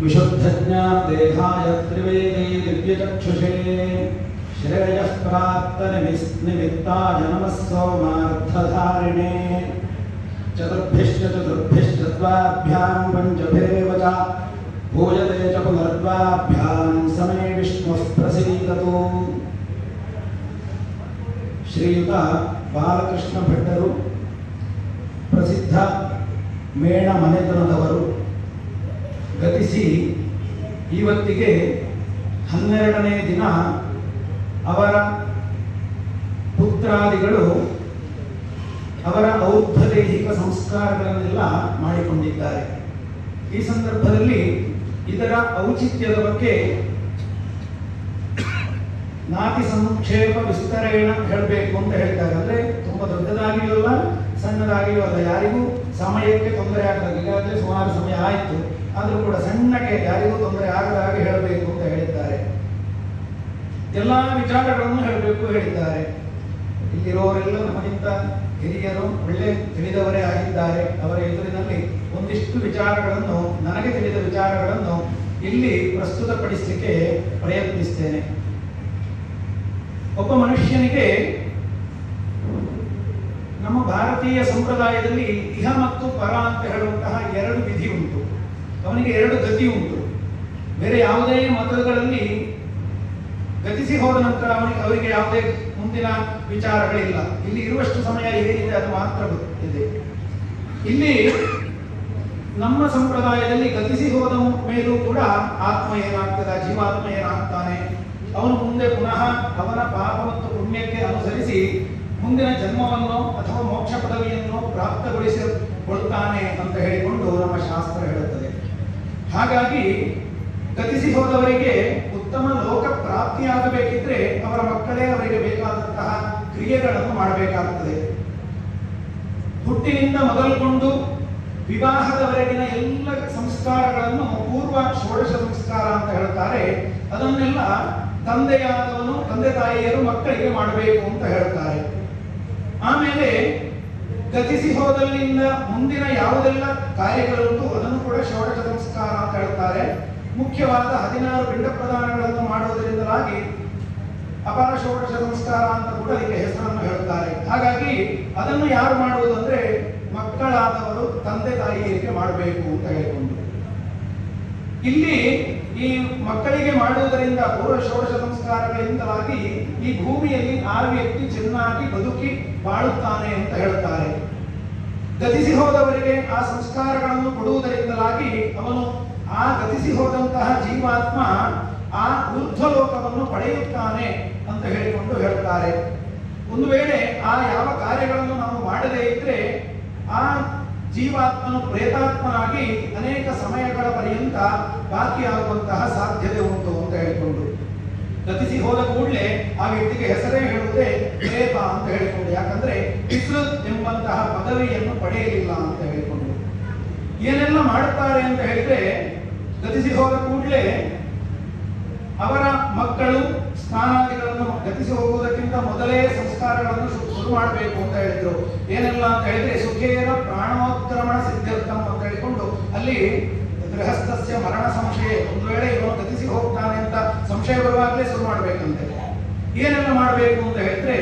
विशुद्धज्ञानदेहाय त्रिवेदी दिव्यचक्षुषे श्रेयः प्राप्तनिमित्ताय नमः सोमार्थधारिणे चतुर्भिश्च चतुर्भिश्च द्वाभ्यां पञ्चभिरेव च पूजते च पुनर्द्वाभ्यां समे विष्णुः प्रसीदतु ಶ್ರೀಯುತ ಬಾಲಕೃಷ್ಣ ಭಟ್ಟರು ಪ್ರಸಿದ್ಧ ಮೇಣ ಮನೆತನದವರು ಗತಿಸಿ ಇವತ್ತಿಗೆ ಹನ್ನೆರಡನೇ ದಿನ ಅವರ ಪುತ್ರಾದಿಗಳು ಅವರ ಔದ್ಧದೈಹಿಕ ಸಂಸ್ಕಾರಗಳನ್ನೆಲ್ಲ ಮಾಡಿಕೊಂಡಿದ್ದಾರೆ. ಈ ಸಂದರ್ಭದಲ್ಲಿ ಇದರ ಔಚಿತ್ಯದ ಬಗ್ಗೆ ನಾತಿ ಸಂಕ್ಷೇಪ ವಿಸ್ತರೇಣ ಹೇಳಬೇಕು ಅಂತ ಹೇಳ್ತಾರೆ. ಅಂದ್ರೆ ತುಂಬಾ ದೊಡ್ಡದಾಗಿಯೂ ಅಲ್ಲ, ಸಣ್ಣದಾಗಿಯೂ ಅಲ್ಲ. ಯಾರಿಗೂ ಸಮಯಕ್ಕೆ ತೊಂದರೆ ಆಗ್ತದೆ ಈಗಾಗಲೇ ಸುಮಾರು ಸಮಯ ಆಯಿತು. ಆದರೂ ಕೂಡ ಸಣ್ಣಗೆ ಯಾರಿಗೂ ತೊಂದರೆ ಆಗದ ಹಾಗೆ ಹೇಳಬೇಕು ಅಂತ ಹೇಳಿದ್ದಾರೆ. ಎಲ್ಲ ವಿಚಾರಗಳನ್ನು ಹೇಳಬೇಕು ಹೇಳಿದ್ದಾರೆ. ಇಲ್ಲಿರೋರೆಲ್ಲ ನಮಗಿಂತ ಹಿರಿಯರು, ಒಳ್ಳೆ ತಿಳಿದವರೇ ಆಗಿದ್ದಾರೆ. ಅವರ ಎದುರಿನಲ್ಲಿ ಒಂದಿಷ್ಟು ವಿಚಾರಗಳನ್ನು, ನನಗೆ ತಿಳಿದ ವಿಚಾರಗಳನ್ನು ಇಲ್ಲಿ ಪ್ರಸ್ತುತಪಡಿಸಲಿಕ್ಕೆ ಪ್ರಯತ್ನಿಸ್ತೇನೆ. ಒಬ್ಬ ಮನುಷ್ಯನಿಗೆ ನಮ್ಮ ಭಾರತೀಯ ಸಂಪ್ರದಾಯದಲ್ಲಿ ಇಹ ಮತ್ತು ಪರ ಅಂತ ಹೇಳುವಂತಹ ಎರಡು ವಿಧಿ ಉಂಟು. ಅವನಿಗೆ ಎರಡು ಗತಿ ಉಂಟು. ಬೇರೆ ಯಾವುದೇ ಮತಗಳಲ್ಲಿ ಗತಿಸಿ ಹೋದ ನಂತರ ಅವನಿಗೆ, ಅವರಿಗೆ ಯಾವುದೇ ಮುಂದಿನ ವಿಚಾರಗಳಿಲ್ಲ. ಇಲ್ಲಿ ಇರುವಷ್ಟು ಸಮಯ ಏನಿದೆ ಅದು ಮಾತ್ರ ಇದೆ ಇಲ್ಲಿ ನಮ್ಮ ಸಂಪ್ರದಾಯದಲ್ಲಿ ಗತಿಸಿ ಹೋದ ಮೇಲೂ ಕೂಡ ಆತ್ಮ ಏನಾಗ್ತದೆ, ಜೀವಾತ್ಮ ಏನಾಗ್ತಾನೆ. ಅವನು ಮುಂದೆ ಪುನಃ ಅವನ ಪಾಪ ಮತ್ತು ಪುಣ್ಯಕ್ಕೆ ಅನುಸರಿಸಿ ಮುಂದಿನ ಜನ್ಮವನ್ನು ಅಥವಾ ಮೋಕ್ಷ ಪದವಿಯನ್ನು ಪ್ರಾಪ್ತಗೊಳಿಸಿಕೊಳ್ತಾನೆ ಅಂತ ಹೇಳಿಕೊಂಡು ನಮ್ಮ ಶಾಸ್ತ್ರ ಹೇಳುತ್ತದೆ. ಹಾಗಾಗಿ ಗತಿಸಿ ಹೋದವರಿಗೆ ಉತ್ತಮ ಲೋಕ ಪ್ರಾಪ್ತಿಯಾಗಬೇಕಿದ್ರೆ ಅವರ ಮಕ್ಕಳೇ ಅವರಿಗೆ ಬೇಕಾದಂತಹ ಕ್ರಿಯೆಗಳನ್ನು ಮಾಡಬೇಕಾಗುತ್ತದೆ ಹುಟ್ಟಿನಿಂದ ಮೊದಲುಗೊಂಡು ವಿವಾಹದವರೆಗಿನ ಎಲ್ಲ ಸಂಸ್ಕಾರಗಳನ್ನು ಪೂರ್ವ ಷೋಡಶ ಸಂಸ್ಕಾರ ಅಂತ ಹೇಳ್ತಾರೆ. ಅದನ್ನೆಲ್ಲ ತಂದೆಯಾದವನು, ತಂದೆ ತಾಯಿಯರು ಮಕ್ಕಳಿಗೆ ಮಾಡಬೇಕು ಅಂತ ಹೇಳ್ತಾರೆ. ಆಮೇಲೆ ಗತಿಸಿ ಹೋದಲ್ಲಿಂದ ಮುಂದಿನ ಯಾವುದೆಲ್ಲ ಕಾರ್ಯಗಳುಂಟು ಅದನ್ನು ಕೂಡ ಷೋಡಶ ಸಂಸ್ಕಾರ ಅಂತ ಹೇಳುತ್ತಾರೆ. ಮುಖ್ಯವಾದ ಹದಿನಾರು ಪಿಂಡ ಪ್ರದಾನಗಳನ್ನು ಮಾಡುವುದರಿಂದಲಾಗಿ ಅಪಾರ ಷೋಡಶ ಸಂಸ್ಕಾರ ಅಂತ ಕೂಡ ಅದಕ್ಕೆ ಹೆಸರನ್ನು ಹೇಳುತ್ತಾರೆ. ಹಾಗಾಗಿ ಅದನ್ನು ಯಾರು ಮಾಡುವುದು ಅಂದ್ರೆ ಮಕ್ಕಳಾದವರು ತಂದೆ ತಾಯಿಯರಿಗೆ ಮಾಡಬೇಕು ಅಂತ ಹೇಳಿಕೊಂಡು. ಇಲ್ಲಿ ಈ ಮಕ್ಕಳಿಗೆ ಮಾಡುವುದರಿಂದ ಪೂರ್ವ ಷೋಡಶ ಸಂಸ್ಕಾರಗಳಿಂದಲಾಗಿ ಈ ಭೂಮಿಯಲ್ಲಿ ಆರು ವ್ಯಕ್ತಿ ಚೆನ್ನಾಗಿ ಬದುಕಿ ಬಾಳುತ್ತಾನೆ ಅಂತ ಹೇಳುತ್ತಾರೆ. ಗತಿಸಿ ಹೋದವರಿಗೆ ಆ ಸಂಸ್ಕಾರಗಳನ್ನು ಕೊಡುವುದರಿಂದಲಾಗಿ ಅವನು ಆ ಗತಿಸಿ ಹೋದಂತಹ ಜೀವಾತ್ಮ ಆ ಊರ್ಧ್ವಲೋಕವನ್ನು ಪಡೆಯುತ್ತಾನೆ ಅಂತ ಹೇಳಿಕೊಂಡು ಹೇಳ್ತಾರೆ ಒಂದು ವೇಳೆ ಆ ಯಾವ ಕಾರ್ಯಗಳನ್ನು ನಾವು ಮಾಡದೇ ಇದ್ರೆ ಆ ಜೀವಾತ್ಮನು ಪ್ರೇತಾತ್ಮನಾಗಿ ಅನೇಕ ಸಮಯಗಳ ಪರ್ಯಂತ ಬಾಕಿಯಾಗುವಂತಹ ಸಾಧ್ಯತೆ ಉಂಟು ಅಂತ ಹೇಳಿಕೊಂಡು. ಗತಿಸಿ ಹೋದ ಕೂಡಲೇ ಆ ವ್ಯಕ್ತಿಗೆ ಹೆಸರೇ ಹೇಳುವುದೇ ಪ್ರೇತ ಅಂತ ಹೇಳಿಕೊಂಡು. ಯಾಕಂದ್ರೆ ಪಿತೃ ಎಂಬಂತಹ ಪದವಿಯನ್ನು ಪಡೆಯಲಿಲ್ಲ ಅಂತ ಹೇಳಿಕೊಂಡು. ಏನೆಲ್ಲ ಮಾಡುತ್ತಾರೆ ಅಂತ ಹೇಳಿದ್ರೆ ಗತಿಸಿ ಹೋದ ಕೂಡಲೇ ಅವರ ಮಕ್ಕಳು ಸ್ನಾನಾದಿಗಳನ್ನು ಗತಿಸಿ ಹೋಗುವುದಕ್ಕಿಂತ ಮೊದಲೇ ಸಂಸ್ಕಾರಗಳನ್ನು ಶುರು ಮಾಡಬೇಕು ಅಂತ ಹೇಳಿದ್ರು. ಏನೆಲ್ಲ ಅಂತ ಹೇಳಿದ್ರೆ, ಸುಖೇನ ಪ್ರಾಣೋತ್ಕ್ರಮಣ ಸಿದ್ಧಾರ್ಥಂ ಅಂತ ಹೇಳಿಕೊಂಡು ಅಲ್ಲಿ ಗೃಹಸ್ಥಸ್ಯ ಮರಣ ಸಂಶಯ, ಒಂದು ವೇಳೆ ಇವನು ಗತಿಸಿ ಹೋಗ್ತಾನೆ ಅಂತ ಸಂಶಯ ಬರುವಾಗಲೇ ಶುರು ಮಾಡಬೇಕಂತೆ. ಏನೆಲ್ಲ ಮಾಡಬೇಕು ಅಂತ ಹೇಳಿದ್ರೆ,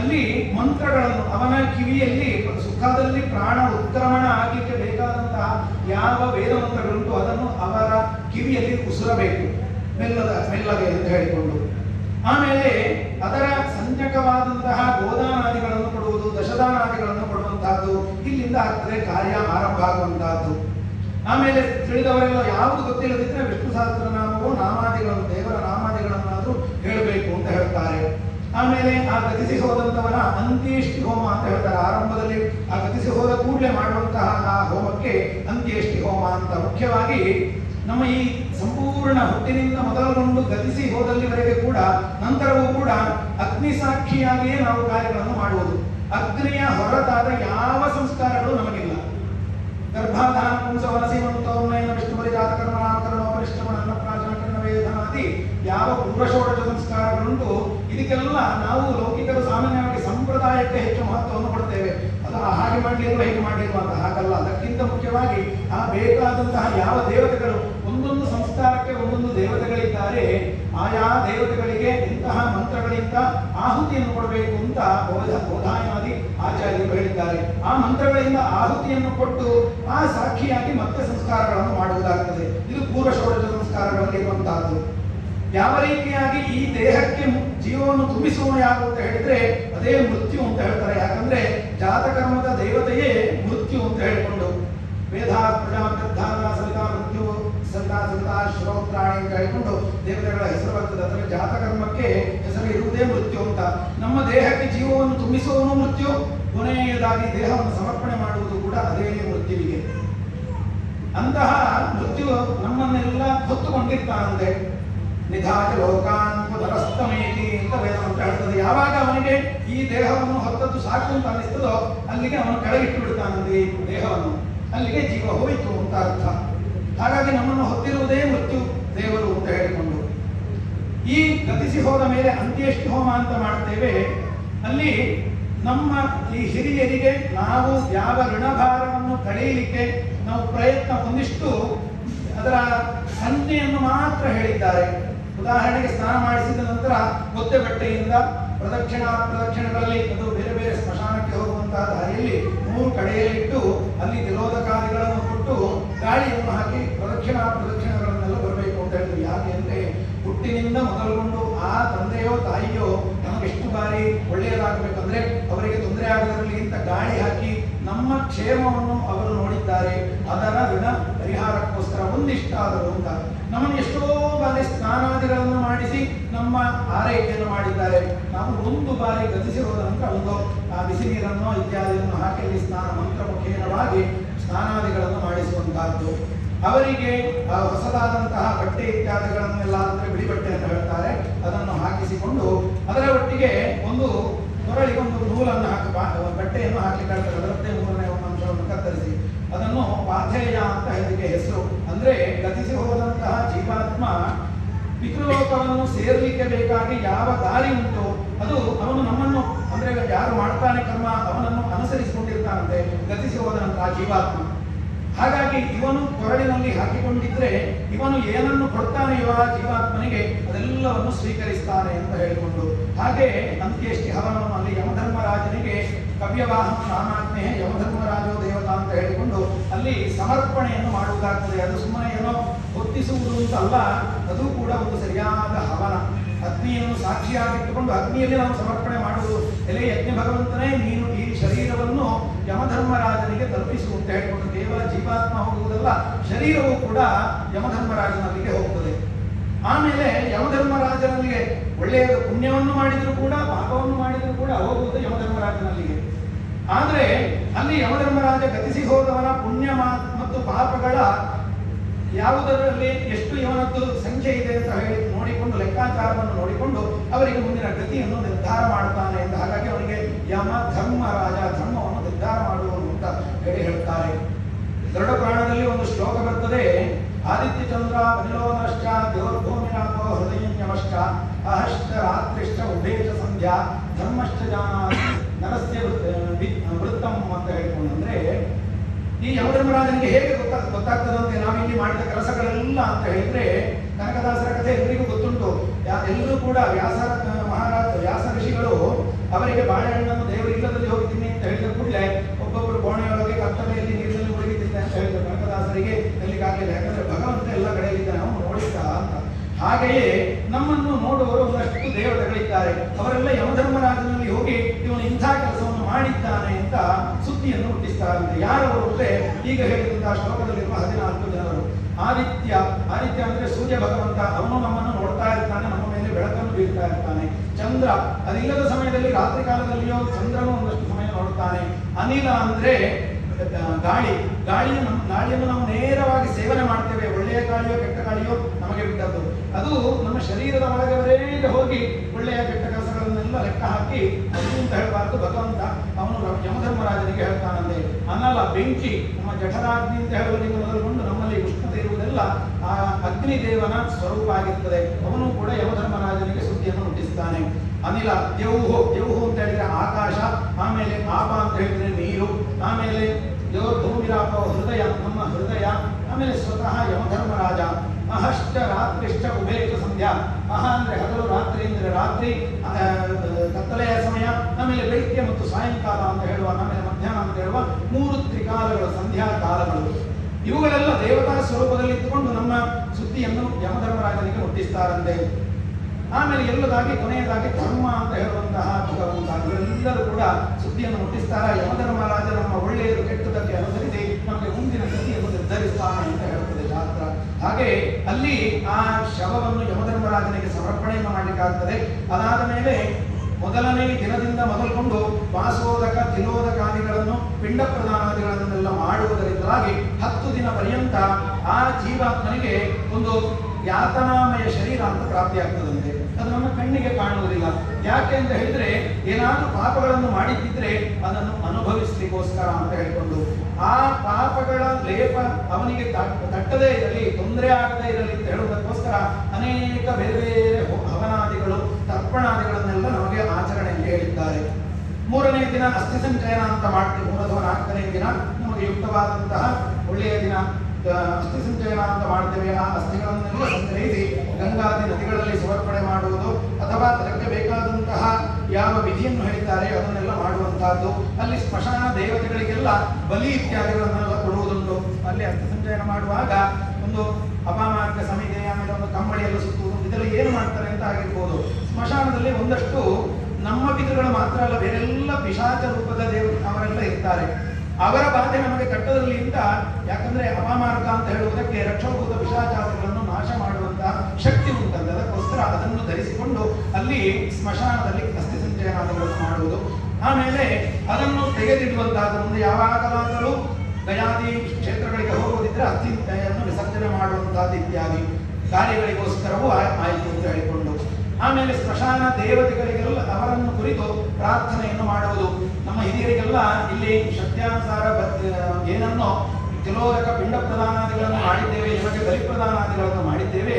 ಅಲ್ಲಿ ಮಂತ್ರಗಳನ್ನು, ಅವನ ಕಿವಿಯಲ್ಲಿ ಸುಖದಲ್ಲಿ ಪ್ರಾಣ ಉತ್ಕ್ರಮಣ ಆಗಲಿಕ್ಕೆ ಬೇಕಾದಂತಹ ಯಾವ ವೇದ ಮಂತ್ರಗಳುಂಟು, ಅದನ್ನು ಅವರ ಕಿವಿಯಲ್ಲಿ ಉಸಿರಬೇಕು. ಮೆಲ್ಲದ, ಮೆಲ್ಲಗೆ ಅಂತ ಹೇಳಿಕೊಂಡು. ಆಮೇಲೆ ಅದರ ಸಂಜಕವಾದಂತಹ ಗೋದಾನಾದಿಗಳನ್ನು ಕೊಡುವುದು, ದಶದಾನಾದಿಗಳನ್ನು ಕೊಡುವಂತಹದ್ದು ಇಲ್ಲಿಂದ ಆಗ್ತದೆ ಕಾರ್ಯ ಆರಂಭ ಆಗುವಂತಹದ್ದು. ಆಮೇಲೆ ತಿಳಿದವರೆಲ್ಲ ಯಾವುದು ಗೊತ್ತಿಲ್ಲದಿದ್ರೆ ವಿಷ್ಣು ಸಹಸ್ರನಾಮವು ನಾಮಾದಿಗಳನ್ನು, ದೇವರ ನಾಮಾದಿಗಳನ್ನಾದ್ರೂ ಹೇಳಬೇಕು ಅಂತ ಹೇಳ್ತಾರೆ. ಆಮೇಲೆ ಆ ಗತಿಸಿ ಹೋದಂತವನ ಅಂತ್ಯೇಷ್ಟಿ ಹೋಮ ಅಂತ ಹೇಳ್ತಾರೆ. ಆರಂಭದಲ್ಲಿ ಆ ಗತಿಸಿ ಹೋದ ಕೂಡಲೇ ಮಾಡುವಂತಹ ಆ ಹೋಮಕ್ಕೆ ಅಂತ್ಯೇಷ್ಟಿ ಹೋಮ ಅಂತ ಮುಖ್ಯವಾಗಿ ನಮ್ಮ ಈ ಸಂಪೂರ್ಣ ಹುಟ್ಟಿನಿಂದ ಮೊದಲುಗೊಂಡು ಗತಿಸಿ ಹೋದಲ್ಲಿವರೆಗೆ ಕೂಡ ನಂತರವೂ ಕೂಡ ಅಗ್ನಿ ಸಾಕ್ಷಿಯಾಗಿಯೇ ನಾವು ಕಾರ್ಯಗಳನ್ನು ಮಾಡುವುದು. ಅಗ್ನಿಯ ಹೊರತಾದ ಯಾವ ಸಂಸ್ಕಾರಗಳು ನಮಗಿಲ್ಲ. ಗರ್ಭಾಧಾನ ಪುಂಸವನಸಿ ಯಾವ ಪೂರ್ವಷೋಡಶ ಸಂಸ್ಕಾರಗಳುಂಟು, ಇದಕ್ಕೆಲ್ಲ ನಾವು ಲೌಕಿಕರು ಸಾಮಾನ್ಯವಾಗಿ ಸಂಪ್ರದಾಯಕ್ಕೆ ಹೆಚ್ಚು ಮಹತ್ವವನ್ನು ಕೊಡ್ತೇವೆ. ಅದು ಹಾಗೆ ಮಾಡಲಿರುವ ಹೇಗೆ ಮಾಡಿರುವಂತಹ ಹಾಗಲ್ಲ. ಅದಕ್ಕಿಂತ ಮುಖ್ಯವಾಗಿ ಆ ಬೇಕಾದಂತಹ ಯಾವ ದೇವತೆಗಳು ಸಂಸ್ಕಾರಕ್ಕೆ ಒಂದೊಂದು ದೇವತೆಗಳಿದ್ದಾರೆ, ಆಯಾ ದೇವತೆಗಳಿಗೆ ಇಂತಹ ಮಂತ್ರಗಳಿಂದ ಆಹುತಿಯನ್ನು ಕೊಡಬೇಕು ಅಂತ ಬೋಧ ಬೋಧಾಯವಾಗಿ ಆಚಾರ್ಯರು ಹೇಳಿದ್ದಾರೆ. ಆ ಮಂತ್ರಗಳಿಂದ ಆಹುತಿಯನ್ನು ಕೊಟ್ಟು ಆ ಸಾಕ್ಷಿಯಾಗಿ ಮತ್ತೆ ಸಂಸ್ಕಾರಗಳನ್ನು ಮಾಡುವುದಾಗ್ತದೆ. ಇದು ಪೂರ್ವ ಷೋಡಶ ಸಂಸ್ಕಾರಗಳಲ್ಲಿ ಇರುವಂತಹದ್ದು. ಯಾವ ರೀತಿಯಾಗಿ ಈ ದೇಹಕ್ಕೆ ಜೀವವನ್ನು ತುಂಬಿಸುವ ಯಾರು ಅಂತ ಹೇಳಿದ್ರೆ ಅದೇ ಮೃತ್ಯು ಅಂತ ಹೇಳ್ತಾರೆ. ಯಾಕಂದ್ರೆ ಜಾತಕರ್ಮದ ದೇವತೆಯೇ ಮೃತ್ಯು ಅಂತ ಹೇಳಿಕೊಂಡು. ವೇದ ಪ್ರಜಾಪ್ರಧಾನ ಸವಿತಾ ಸವಿತಾ ಸಂತಾ ಶ್ರೋತ್ರಾಣಿ ಅಂತ ಹೇಳ್ಕೊಂಡು ದೇವತೆಗಳ ಹೆಸರು ಬರ್ತದೆ. ಅದರ ಜಾತಕರ್ಮಕ್ಕೆ ಹೆಸರು ಇರುವುದೇ ಮೃತ್ಯು ಅಂತ. ನಮ್ಮ ದೇಹಕ್ಕೆ ಜೀವವನ್ನು ತುಂಬಿಸುವವನು ಮೃತ್ಯು. ಕೊನೆಯದಾಗಿ ದೇಹವನ್ನು ಸಮರ್ಪಣೆ ಮಾಡುವುದು ಕೂಡ ಅದೇ ಮೃತ್ಯುವಿಗೆ. ಅಂತಹ ಮೃತ್ಯು ನಮ್ಮನ್ನೆಲ್ಲ ಹೊತ್ತುಕೊಂಡಿರ್ತಾನಂತೆ. ನಿಧಾನ ಪುನರಸ್ತಮೇತಿ ಅಂತ ವೇದಾಂತ ಹೇಳ್ತದೆ. ಯಾವಾಗ ಅವನಿಗೆ ಈ ದೇಹವನ್ನು ಹೊತ್ತದ್ದು ಸಾಕು ಅಂತ ಅನಿಸ್ತದೋ ಅಲ್ಲಿಗೆ ಅವನು ಕೆಳಗಿಟ್ಟು ಬಿಡ್ತಾನಂತೆ ದೇಹವನ್ನು. ಅಲ್ಲಿಗೆ ಜೀವ ಹೋಯಿತು ಅಂತ ಅರ್ಥ. ಹಾಗಾಗಿ ನಮ್ಮನ್ನು ಹೊತ್ತಿರುವುದೇ ಮೃತ್ಯು ದೇವರು ಅಂತ ಹೇಳಿಕೊಂಡು. ಈ ಗತಿಸಿ ಹೋದ ಮೇಲೆ ಅಂತ್ಯೇಷ್ಟಿ ಹೋಮ ಅಂತ ಮಾಡ್ತೇವೆ ಅಲ್ಲಿ ನಮ್ಮ ಈ ಹಿರಿಯರಿಗೆ ನಾವು ಯಾವ ಋಣಭಾರವನ್ನು ಕಳೆಯಲಿಕ್ಕೆ ನಾವು ಪ್ರಯತ್ನ ಒಂದಿಷ್ಟು ಅದರ ಸಂಜ್ಞೆಯನ್ನು ಮಾತ್ರ ಹೇಳಿದ್ದಾರೆ. ಉದಾಹರಣೆಗೆ ಸ್ನಾನ ಮಾಡಿಸಿದ ನಂತರ ಗೊತ್ತೆ ಬಟ್ಟೆಯಿಂದ ಪ್ರದಕ್ಷಿಣಾ ಪ್ರದಕ್ಷಿಣಗಳಲ್ಲಿ ಅದು ಬೇರೆ ಬೇರೆ ಸ್ಮಶಾನಕ್ಕೆ ಹೋಗುವಂತಹ ದಾರಿಯಲ್ಲಿ ಮೂರು ಕಡೆಯಲ್ಲಿಟ್ಟು ಅಲ್ಲಿ ತಿರೋಧಕಾದಿಗಳನ್ನು ಕೊಟ್ಟು ಗಾಳಿಯನ್ನು ಹಾಕಿ ಪ್ರದಕ್ಷಿಣ, ಪ್ರದಕ್ಷಿಣಗಳನ್ನೆಲ್ಲ ಬರಬೇಕು ಅಂತ ಹೇಳಿದ್ರು. ಯಾಕೆ ಅಂದ್ರೆ ಹುಟ್ಟಿನಿಂದ ಮೊದಲುಗೊಂಡು ಆ ತಂದೆಯೋ ತಾಯಿಯೋ ನಮಗೆಷ್ಟು ಬಾರಿ ಒಳ್ಳೆಯದಾಗಬೇಕಂದ್ರೆ ಅವರಿಗೆ ತೊಂದರೆ ಆಗದಿರಲಿ ಅಂತ ಗಾಳಿ ಹಾಕಿ ನಮ್ಮ ಕ್ಷೇಮವನ್ನು ಅವರು ನೋಡಿದ್ದಾರೆ. ಅದರ ಋಣ ಪರಿಹಾರಕ್ಕೋಸ್ಕರ ಒಂದಿಷ್ಟಾದರು ಅಂತ. ನಮ್ಮನ್ನು ಎಷ್ಟೋ ಬಾರಿ ಸ್ನಾನಾದಿಗಳನ್ನು ಮಾಡಿಸಿ ನಮ್ಮ ಆರೈಕೆಯನ್ನು ಮಾಡಿದ್ದಾರೆ. ನಾವು ಒಂದು ಬಾರಿ ಗತಿಸಿ ಹೋದ ನಂತರ ಒಂದು ಆ ಬಿಸಿ ನೀರನ್ನು ಇತ್ಯಾದಿಯನ್ನು ಹಾಕಿ ಸ್ನಾನ ಮಂತ್ರ ಮಂತ್ರಮುಖೇನವಾಗಿ ಸ್ನಾನಾದಿಗಳನ್ನು ಮಾಡಿಸುವಂತಹದ್ದು ಅವರಿಗೆ ಹೊಸದಾದಂತಹ ಬಟ್ಟೆ ಇತ್ಯಾದಿಗಳನ್ನೆಲ್ಲ ಅಂದ್ರೆ ಬಿಳಿ ಬಟ್ಟೆ ಅಂತ ಹೇಳ್ತಾರೆ. ಅದನ್ನು ಹಾಕಿಸಿಕೊಂಡು ಅದರ ಒಟ್ಟಿಗೆ ಒಂದು ಕೊರಳಿಗೆ ಒಂದು ನೂಲನ್ನು ಹಾಕಿ ಬಟ್ಟೆಯನ್ನು ಹಾಕಲಿಕ್ಕೆ ಹೇಳ್ತಾರೆ ಅದರದ್ದೇ ಮೂರನೇ ಒಂದು ಅಂಶವನ್ನು ಕತ್ತರಿಸಿ. ಅದನ್ನು ಪಾಥೇಯ ಅಂತ ಇದಕ್ಕೆ ಹೆಸರು. ಅಂದ್ರೆ ಗತಿಸಿ ಹೋದಂತಹ ಜೀವಾತ್ಮ ಪಿತೃಲೋಕವನ್ನು ಸೇರ್ಲಿಕ್ಕೆ ಬೇಕಾಗಿ ಯಾವ ದಾರಿ ಉಂಟು? ಅದು ಅವನು ನಮ್ಮನ್ನು, ಅಂದ್ರೆ ಯಾರು ಮಾಡ್ತಾನೆ ಕರ್ಮ, ಅವನನ್ನು ಅನುಸರಿಸಿಕೊಂಡಿರ್ತಾನಂತೆ ಗತಿಸಿ ಹೋದಂತಹ ಜೀವಾತ್ಮ. ಹಾಗಾಗಿ ಇವನು ಕೊರಳಿನಲ್ಲಿ ಹಾಕಿಕೊಂಡಿದ್ರೆ ಇವನು ಏನನ್ನು ಕೊಡ್ತಾನೆ ಇವ ಜೀವಾತ್ಮನಿಗೆ ಅದೆಲ್ಲವನ್ನು ಸ್ವೀಕರಿಸ್ತಾನೆ ಅಂತ ಹೇಳಿಕೊಂಡು, ಹಾಗೆ ಅಂತ್ಯೇಷ್ಟಿ ಹವನವನ್ನು ಅಲ್ಲಿ ಯಮಧರ್ಮರಾಜನಿಗೆ ಕವ್ಯವಾಹನ, ನಾನಾಜ್ಞೆ, ಯಮಧರ್ಮರಾಜೋ ದೇವತಾ ಅಂತ ಹೇಳಿಕೊಂಡು ಅಲ್ಲಿ ಸಮರ್ಪಣೆಯನ್ನು ಮಾಡುವುದಾಗ್ತದೆ. ಅದು ಸುಮ್ಮನೆ ಏನೋ ಹೊತ್ತಿಸುವುದು ಅಂತ ಅಲ್ಲ, ಅದು ಕೂಡ ಒಂದು ಸರಿಯಾದ ಹವನ. ಅಗ್ನಿಯನ್ನು ಸಾಕ್ಷಿಯಾಗಿಟ್ಟುಕೊಂಡು ಅಗ್ನಿಯಲ್ಲಿ ನಾವು ಸಮರ್ಪಣೆ ಮಾಡುವುದು. ಎಲೆ ಯಜ್ಞ ಭಗವಂತನೇ, ನೀನು ಯಮಧರ್ಮರಾಜನಿಗೆ ತಲುಪಿಸು ಅಂತ ಹೇಳಿಕೊಂಡು ಕೇವಲ ಜೀವಾತ್ಮ ಹೋಗುವುದಲ್ಲ, ಶರೀರವು ಕೂಡ ಯಮಧರ್ಮರಾಜನಲ್ಲಿಗೆ ಹೋಗ್ತದೆ. ಆಮೇಲೆ ಯಮಧರ್ಮರಾಜನಲ್ಲಿಗೆ ಒಳ್ಳೆಯ ಪುಣ್ಯವನ್ನು ಮಾಡಿದ್ರು ಕೂಡ, ಪಾಪವನ್ನು ಮಾಡಿದ್ರು ಕೂಡ ಹೋಗುವುದು ಯಮಧರ್ಮರಾಜನಲ್ಲಿಗೆ. ಆದರೆ ಅಲ್ಲಿ ಯಮಧರ್ಮರಾಜ ಗತಿಸಿ ಹೋದವನ ಪುಣ್ಯ ಮತ್ತು ಪಾಪಗಳ ಯಾವುದರಲ್ಲಿ ಎಷ್ಟು ಇವನದ್ದು ಸಂಖ್ಯೆ ಇದೆ ಅಂತ ಹೇಳಿ ನೋಡಿಕೊಂಡು, ಲೆಕ್ಕಾಚಾರವನ್ನು ನೋಡಿಕೊಂಡು ಅವರಿಗೆ ಮುಂದಿನ ಗತಿಯನ್ನು ನಿರ್ಧಾರ ಮಾಡುತ್ತಾನೆ ಅಂತ ಹಾಗಾಗಿ ಅವನಿಗೆ ಯಮ ಧರ್ಮ ರಾಜ ಧರ್ಮವನ್ನು ಅಂತ ಹೇಳಿ ಹೇಳ್ತಾರೆ. ಗರುಡ ಪುರಾಣದಲ್ಲಿ ಒಂದು ಶ್ಲೋಕ ಬರ್ತದೆ ಆದಿತ್ಯ ಚಂದ್ರ ಅನಿಲೋನಶ್ಚ ಹೃದಯ ನಮಶ್ಚ ಅಹಶ್ಚ ರಾತ್ರಿಶ್ಚ ಉಭಯಚ ಸಂಧ್ಯಾ ಧರ್ಮಶ್ಚ ಜಾನ ನರಸ್ಯ ವೃತ್ತ ಅಂತ ಹೇಳ್ಕೊಂಡು ಅಂದ್ರೆ, ಈ ಯಮಧರ್ಮರಾಜನಿಗೆ ಹೇಗೆ ಗೊತ್ತಾಗ, ಗೊತ್ತಾಗ್ತದಂತೆ ನಾವಿಲ್ಲಿ ಮಾಡಿದ ಕೆಲಸಗಳೆಲ್ಲ ಅಂತ ಹೇಳಿದ್ರೆ, ಕನಕದಾಸರ ಕಥೆ ಎಲ್ಲರಿಗೂ ಗೊತ್ತುಂಟು. ಎಲ್ಲರೂ ಕೂಡ ವ್ಯಾಸ ಮಹಾರಾಜ, ವ್ಯಾಸ ಋಷಿಗಳು ಅವರಿಗೆ ಬಾಳೆಹಣ್ಣನ್ನು ದೇವರಿಲ್ಲದಲ್ಲಿ ಹೋಗ್ತೀನಿ ಅಂತ ಹೇಳಿದ ಕೂಡಲೇ ಒಬ್ಬೊಬ್ಬರು ಕೋಣೆಯೊಳಗೆ ಕತ್ತಲೆಯಲ್ಲಿ ನೀರಿನಲ್ಲಿ ಮುಳುಗಿದ್ದಿದ್ದೆ ಅಂತ ಹೇಳಿದ್ರು ಕನಕದಾಸರಿಗೆ ಎಲ್ಲಿಗಾಗಲಿಲ್ಲ ಯಾಕಂದ್ರೆ ಭಗವಂತ ಎಲ್ಲ ಕಡೆಯಲ್ಲಿದ್ದಾನೆ ಅವನು ನೋಡಿದ್ದ ಅಂತ ಹಾಗೆಯೇ ನಮ್ಮನ್ನು ನೋಡುವರು ಒಂದಷ್ಟು ದೇವತೆಗಳಿದ್ದಾರೆ. ಅವರೆಲ್ಲ ಯಮಧರ್ಮರಾಜನಲ್ಲಿ ಹೋಗಿ ಇವನು ಇಂಥ ಕೆಲಸವನ್ನು ಮಾಡಿದ್ದಾನೆ ಅಂತ ಸುದ್ದಿಯನ್ನು ಹುಟ್ಟಿಸ್ತಾರಂತೆ. ಯಾರವರು ಅಂದ್ರೆ ಈಗ ಹೇಳಿದಂತಹ ಶ್ಲೋಕದಲ್ಲಿರುವ ಹದಿನಾಲ್ಕು ಜನರು. ಆದಿತ್ಯ ಆದಿತ್ಯ ಅಂದ್ರೆ ಸೂರ್ಯ ಭಗವಂತ, ಅವನು ನಮ್ಮನ್ನು ನೋಡ್ತಾ ಇರ್ತಾನೆ, ನಮ್ಮ ಮೇಲೆ ಬೆಳಕನ್ನು ಬೀರ್ತಾ ಇರ್ತಾನೆ. ಚಂದ್ರ, ಅದಿಲ್ಲದ ಸಮಯದಲ್ಲಿ ರಾತ್ರಿ ಕಾಲದಲ್ಲಿಯೋ ಚಂದ್ರನು ಒಂದಷ್ಟು ಸಮಯ ನೋಡ್ತಾನೆ ಅನಿಲ ಅಂದ್ರೆ ಗಾಳಿ. ಗಾಳಿಯನ್ನು ಗಾಳಿಯನ್ನು ನಾವು ನೇರವಾಗಿ ಸೇವನೆ ಮಾಡ್ತೇವೆ. ಒಳ್ಳೆಯ ಗಾಳಿಯೋ ಕೆಟ್ಟ ಗಾಳಿಯೋ ನಮಗೆ ಬಿಟ್ಟದ್ದು. ಅದು ನಮ್ಮ ಶರೀರದ ಒಳಗವರೆಗೆ ಹೋಗಿ ಒಳ್ಳೆಯ ಕೆಟ್ಟ ಕೆಲಸಗಳನ್ನೆಲ್ಲ ಲೆಕ್ಕ ಹಾಕಿ ಅದು ಅಂತ ಹೇಳಬಾರ್ದು. ಭಗವಂತ ಅವನು ಯಮಧರ್ಮರಾಜನಿಗೆ ಹೇಳ್ತಾನಂತೆ. ಅನ್ನಲ್ಲ ಬೆಂಕಿ, ನಮ್ಮ ಜಠರಾಗ್ನಿ ಅಂತ ಹೇಳುವಲ್ಲಿ ಮೊದಲುಗೊಂಡು ನಮ್ಮಲ್ಲಿ ಉಷ್ಣತೆ ಇರುವುದೆಲ್ಲ ಆ ಅಗ್ನಿದೇವನ ಸ್ವರೂಪ ಆಗಿರ್ತದೆ. ಅವನು ಕೂಡ ಯಮಧರ್ಮರಾಜನಿಗೆ ಸುದ್ದಿಯನ್ನು ಮುಟ್ಟಿಸ್ತಾನೆ ಅನಿಲ, ದೇವುಹು ದೇವುಹು ಅಂತ ಹೇಳಿದ್ರೆ ಆಕಾಶ, ಆಮೇಲೆ ಆಪ ಅಂತ ಹೇಳಿದ್ರೆ ನೀರು, ಆಮೇಲೆ ದೇವ ಭೂಮಿರಾಪ ಹೃದಯ, ನಮ್ಮ ಹೃದಯ, ಆಮೇಲೆ ಸ್ವತಃ ಯಮಧರ್ಮರಾಜ. ಅಹಶ್ಚ ರಾತ್ರಿಷ್ಟ ಉಭಯಚ ಸಂಧ್ಯಾ. ಅಹ ಅಂದ್ರೆ ಹಗಲು, ರಾತ್ರಿ ಅಂದ್ರೆ ರಾತ್ರಿ ಕತ್ತಲೆಯ ಸಮಯ ಆಮೇಲೆ ಬೆಳಿಗ್ಗೆ ಮತ್ತು ಸಾಯಂಕಾಲ ಅಂತ ಹೇಳುವ ಆಮೇಲೆ ಮಧ್ಯಾಹ್ನ ಅಂತ ಹೇಳುವ ಮೂರು ತ್ರಿಕಾಲಗಳ ಸಂಧ್ಯಾ ಕಾಲಗಳು. ಇವುಗಳೆಲ್ಲ ದೇವತಾ ಸ್ವರೂಪದಲ್ಲಿ ಇದ್ದುಕೊಂಡು ನಮ್ಮ ಸುದ್ದಿಯನ್ನು ಯಮಧರ್ಮರಾಜನಿಗೆ ಮುಟ್ಟಿಸ್ತಾರಂತೆ ಆಮೇಲೆ ಎಲ್ಲದಾಗಿ, ಕೊನೆಯದಾಗಿ ಧರ್ಮ ಅಂತ ಹೇಳುವಂತಹ ಭಗವಂತ ಇವರೆಲ್ಲರೂ ಕೂಡ ಸುದ್ದಿಯನ್ನು ಮುಟ್ಟಿಸ್ತಾರ. ಯಮಧರ್ಮರಾಜ ನಮ್ಮ ಒಳ್ಳೆಯದು ಕೆಟ್ಟದಕ್ಕೆ ಅನುಸರಿಸಿ ನಮಗೆ ಮುಂದಿನ ಗತಿಯನ್ನು ನಿರ್ಧರಿಸ್ತಾನೆ ಅಂತ ಶಾಸ್ತ್ರ ಹಾಗೆ ಅಲ್ಲಿ ಆ ಶವವನ್ನು ಯಮಧರ್ಮರಾಜನಿಗೆ ಸಮರ್ಪಣೆಯನ್ನು ಮಾಡಲಿಕ್ಕಾಗ್ತದೆ. ಅದಾದ ಮೇಲೆ ಮೊದಲನೇ ದಿನದಿಂದ ಮೊದಲುಕೊಂಡು ವಾಸೋದಕ, ತಿಲೋದಕಾದಿಗಳನ್ನು ಪಿಂಡ ಪ್ರದಾನಾದಿಗಳನ್ನೆಲ್ಲ ಮಾಡುವುದರಿಂದಾಗಿ ಹತ್ತು ದಿನ ಪರ್ಯಂತ ಆ ಜೀವಾತ್ಮನಿಗೆ ಒಂದು ಯಾತನಾಮಯ ಶರೀರ ಅಂತ ಪ್ರಾಪ್ತಿಯಾಗ್ತದಂತೆ. ಅದು ನಮ್ಮ ಕಣ್ಣಿಗೆ ಕಾಣುವುದಿಲ್ಲ. ಯಾಕೆ ಅಂತ ಹೇಳಿದ್ರೆ ಏನಾದರೂ ಪಾಪಗಳನ್ನು ಮಾಡಿದ್ದಿದ್ರೆ ಅದನ್ನು ಅನುಭವಿಸ್ಲಿಕ್ಕೋಸ್ಕರ ಅಂತ ಹೇಳಿಕೊಂಡು ಆ ಪಾಪಗಳ ಲೇಪ ಅವನಿಗೆ ತಟ್- ತಟ್ಟದೇ ಇರಲಿ, ತೊಂದರೆ ಆಗದೇ ಇರಲಿ ಅಂತ ಹೇಳುವುದಕ್ಕೋಸ್ಕರ ಅನೇಕ ಬೇರೆ ಬೇರೆ ಹವನಾದಿಗಳು, ತರ್ಪಣಾದಿಗಳನ್ನೆಲ್ಲ ನಮಗೆ ಆಚರಣೆಯಲ್ಲಿ ಹೇಳಿದ್ದಾರೆ. ಮೂರನೇ ದಿನ ಅಸ್ಥಿ ಸಂಚಯನ ಅಂತ ಮಾಡ್ತೀವಿ. ಮೂರು ಅಥವಾ ನಾಲ್ಕನೇ ದಿನ ನಮಗೆ ಯುಕ್ತವಾದಂತಹ ಒಳ್ಳೆಯ ದಿನ. ಅಸ್ಥಿ ಸಂಚಯನ ಅಂತ ಮಾಡ್ತೇವೆ. ಆ ಅಸ್ಥಿಗಳನ್ನೆಲ್ಲ ಸಂಗ್ರಹಿಸಿ ಗಂಗಾದಿ ನದಿಗಳಲ್ಲಿ ಸಮರ್ಪಣೆ ಮಾಡುವುದು ಅಥವಾ ಅದಕ್ಕೆ ಬೇಕಾದಂತಹ ಯಾವ ವಿಧಿಯನ್ನು ಹೇಳಿದ್ದಾರೆ ಅದನ್ನೆಲ್ಲ ಮಾಡುವಂತಹದ್ದು. ಅಲ್ಲಿ ಸ್ಮಶಾನ ದೇವತೆಗಳಿಗೆಲ್ಲ ಬಲಿ ಇತ್ಯಾದಿಗಳನ್ನೆಲ್ಲ ಕೊಡುವುದುಂಟು. ಅಲ್ಲಿ ಅರ್ಥಸಂಚಯನ ಮಾಡುವಾಗ ಒಂದು ಅಪಮಾರ್ಗ ಸಮಿತಿ, ಆಮೇಲೆ ಒಂದು ಕಂಬಳಿಯಲ್ಲಿ ಸುತ್ತುವುದು, ಇದೆಲ್ಲ ಏನು ಮಾಡ್ತಾರೆ ಅಂತ ಆಗಿರ್ಬೋದು. ಸ್ಮಶಾನದಲ್ಲಿ ಒಂದಷ್ಟು ನಮ್ಮ ಪಿತೃಗಳು ಮಾತ್ರ ಅಲ್ಲ, ಬೇರೆಲ್ಲ ಪಿಶಾಚ ರೂಪದ ದೇವರು ಅವರೆಲ್ಲ ಇರ್ತಾರೆ. ಅವರ ಬಾಧೆ ನಮಗೆ ಕಟ್ಟದಲ್ಲಿ ಅಂತ ಯಾಕಂದ್ರೆ ಅಪಮಾರ್ಗ ಅಂತ ಹೇಳುವುದಕ್ಕೆ ರಕ್ಷಭೂತ ಪಿಶಾಚಾರಗಳನ್ನು ನಾಶ ಮಾಡುವಂತಹ ಶಕ್ತಿ ಉಂಟಂತೆ. ಅದಕ್ಕೋಸ್ಕರ ಅದನ್ನು ಧರಿಸಿಕೊಂಡು ಅಲ್ಲಿ ಸ್ಮಶಾನದಲ್ಲಿ ಅಸ್ಥಿ ಸಂಚಯನಾದಗಳನ್ನು ಮಾಡುವುದು. ಆಮೇಲೆ ಅದನ್ನು ತೆಗೆದಿಡುವಂತಹದ್ದು ಮುಂದೆ ಯಾವಾಗಲಾದರೂ ಗಯಾದಿ ಕ್ಷೇತ್ರಗಳಿಗೆ ಹೋಗುವುದಿದ್ರೆ ಅಸ್ಥಿಯನ್ನು ವಿಸರ್ಜನೆ ಮಾಡುವಂತಹದ್ದು ಇತ್ಯಾದಿ ಕಾರ್ಯಗಳಿಗೋಸ್ಕರವೂ ಆಯಿತು ಅಂತ ಹೇಳಿಕೊಂಡು. ಆಮೇಲೆ ಸ್ಮಶಾನ ದೇವತೆಗಳಿಗೆಲ್ಲ ಅವರನ್ನು ಕುರಿತು ಪ್ರಾರ್ಥನೆಯನ್ನು ಮಾಡುವುದು. ನಮ್ಮ ಹಿರಿಯರಿಗೆಲ್ಲ ಇಲ್ಲಿ ಶಕ್ತ್ಯಾನುಸಾರ ಏನನ್ನು ಏನನ್ನೋ ತಿಲೋದಕ ಪಿಂಡ ಪ್ರದಾನಾದಿಗಳನ್ನು ಮಾಡಿದ್ದೇವೆ, ನಿಮಗೆ ಬಲಿ ಪ್ರದಾನಾದಿಗಳನ್ನು ಮಾಡಿದ್ದೇವೆ.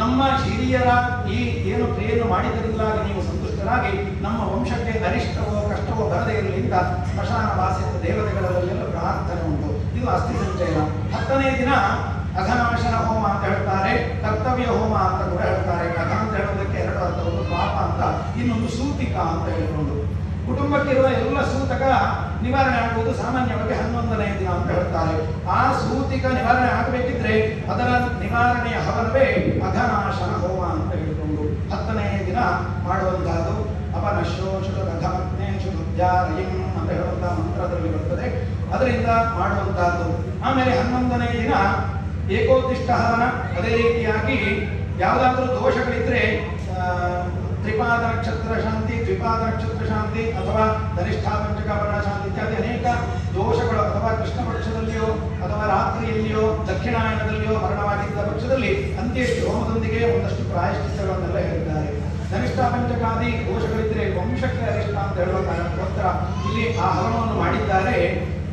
ನಮ್ಮ ಹಿರಿಯರ ಈ ಏನು ಕ್ರಿಯೆಯನ್ನು ಮಾಡಿದ್ದರಿಂದಾಗಿ ನೀವು ಸಂತುಷ್ಟರಾಗಿ ನಮ್ಮ ವಂಶಕ್ಕೆ ಅರಿಷ್ಟವೋ ಕಷ್ಟವೋ ಬರದೇ ಇರಲಿಂದ ಅಂತ ಸ್ಮಶಾನ ವಾಸಿತ ದೇವತೆಗಳಲ್ಲೆಲ್ಲ ಪ್ರಾರ್ಥನೆ ಉಂಟು. ಇದು ಅಸ್ಥಿ ಸಂಚಯನ. ಹತ್ತನೇ ದಿನ ಅಘನಾಶನ ಹೋಮ ಅಂತ ಹೇಳ್ತಾರೆ, ಕರ್ತವ್ಯ ಹೋಮ ಅಂತ ಕೂಡ ಹೇಳ್ತಾರೆ. ಅಘ ಅಂತ ಹೇಳೋದಕ್ಕೆ ಎರಡು ಅರ್ಥ ಒಂದು ಪಾಪ ಅಂತ. ಇನ್ನೊಂದು ಸೂತಿಕ ಅಂತ ಹೇಳಿಕೊಂಡು ಕುಟುಂಬಕ್ಕಿರುವ ಎಲ್ಲ ಸೂತಕ ನಿವಾರಣೆ ಆಗುವುದು ಸಾಮಾನ್ಯವಾಗಿ ಹನ್ನೊಂದನೇ ದಿನ ಅಂತ ಹೇಳ್ತಾರೆ. ಆ ಸೂತಿಕ ನಿವಾರಣೆ ಆಗಬೇಕಿದ್ರೆ ಅದರ ನಿವಾರಣೆಯ ಹವನವೇ ಅಘನಾಶನ ಹೋಮ ಅಂತ ಹೇಳಿಕೊಂಡು ಹತ್ತನೇ ದಿನ ಮಾಡುವಂತಹದ್ದು. ಅಪನಶೋಷುತ ಅಘಮಗ್ನೇಶು ದುರ್ಜಾರಯಿಂ ಅಂತ ಹೇಳುವಂತಹ ಮಂತ್ರದಲ್ಲಿ ಬರ್ತದೆ. ಅದರಿಂದ ಮಾಡುವಂತಹದ್ದು ಆಮೇಲೆ ಹನ್ನೊಂದನೇ ದಿನ ಏಕೋದಿಷ್ಟ ಅದೇ ರೀತಿಯಾಗಿ ಯಾವುದಾದ್ರೂ ದೋಷಗಳಿದ್ರೆ ತ್ರಿಪಾದ ನಕ್ಷತ್ರ ಶಾಂತಿ, ದ್ವಿಪಾದ ನಕ್ಷತ್ರ ಶಾಂತಿ ಅಥವಾ ಧನಿಷ್ಠಾ ಪಂಚಕಾಭರಣ ಶಾಂತಿ ಇತ್ಯಾದಿ ಅನೇಕ ದೋಷಗಳು ಅಥವಾ ಕೃಷ್ಣ ಪಕ್ಷದಲ್ಲಿಯೋ ಅಥವಾ ರಾತ್ರಿಯಲ್ಲಿಯೋ ದಕ್ಷಿಣಾಯನದಲ್ಲಿಯೋ ಮರಣವಾಗಿದ್ದ ಪಕ್ಷದಲ್ಲಿ ಅಂತ್ಯೇಷ್ಟಿ ಹೋಮದೊಂದಿಗೆ ಒಂದಷ್ಟು ಪ್ರಾಯಶ್ಚಿತ್ತಗಳನ್ನೆಲ್ಲ ಹೇಳಿದ್ದಾರೆ. ಧನಿಷ್ಠ ಪಂಚಕಾದಿ ದೋಷಗಳಿದ್ರೆ ವಂಶಕ್ಕೆ ಅರಿಷ್ಟ ಅಂತ ಹೇಳುವ ಕಾರಣಕ್ಕೋಸ್ಕರ ಇಲ್ಲಿ ಆ ಹವನವನ್ನು ಮಾಡಿದ್ದಾರೆ.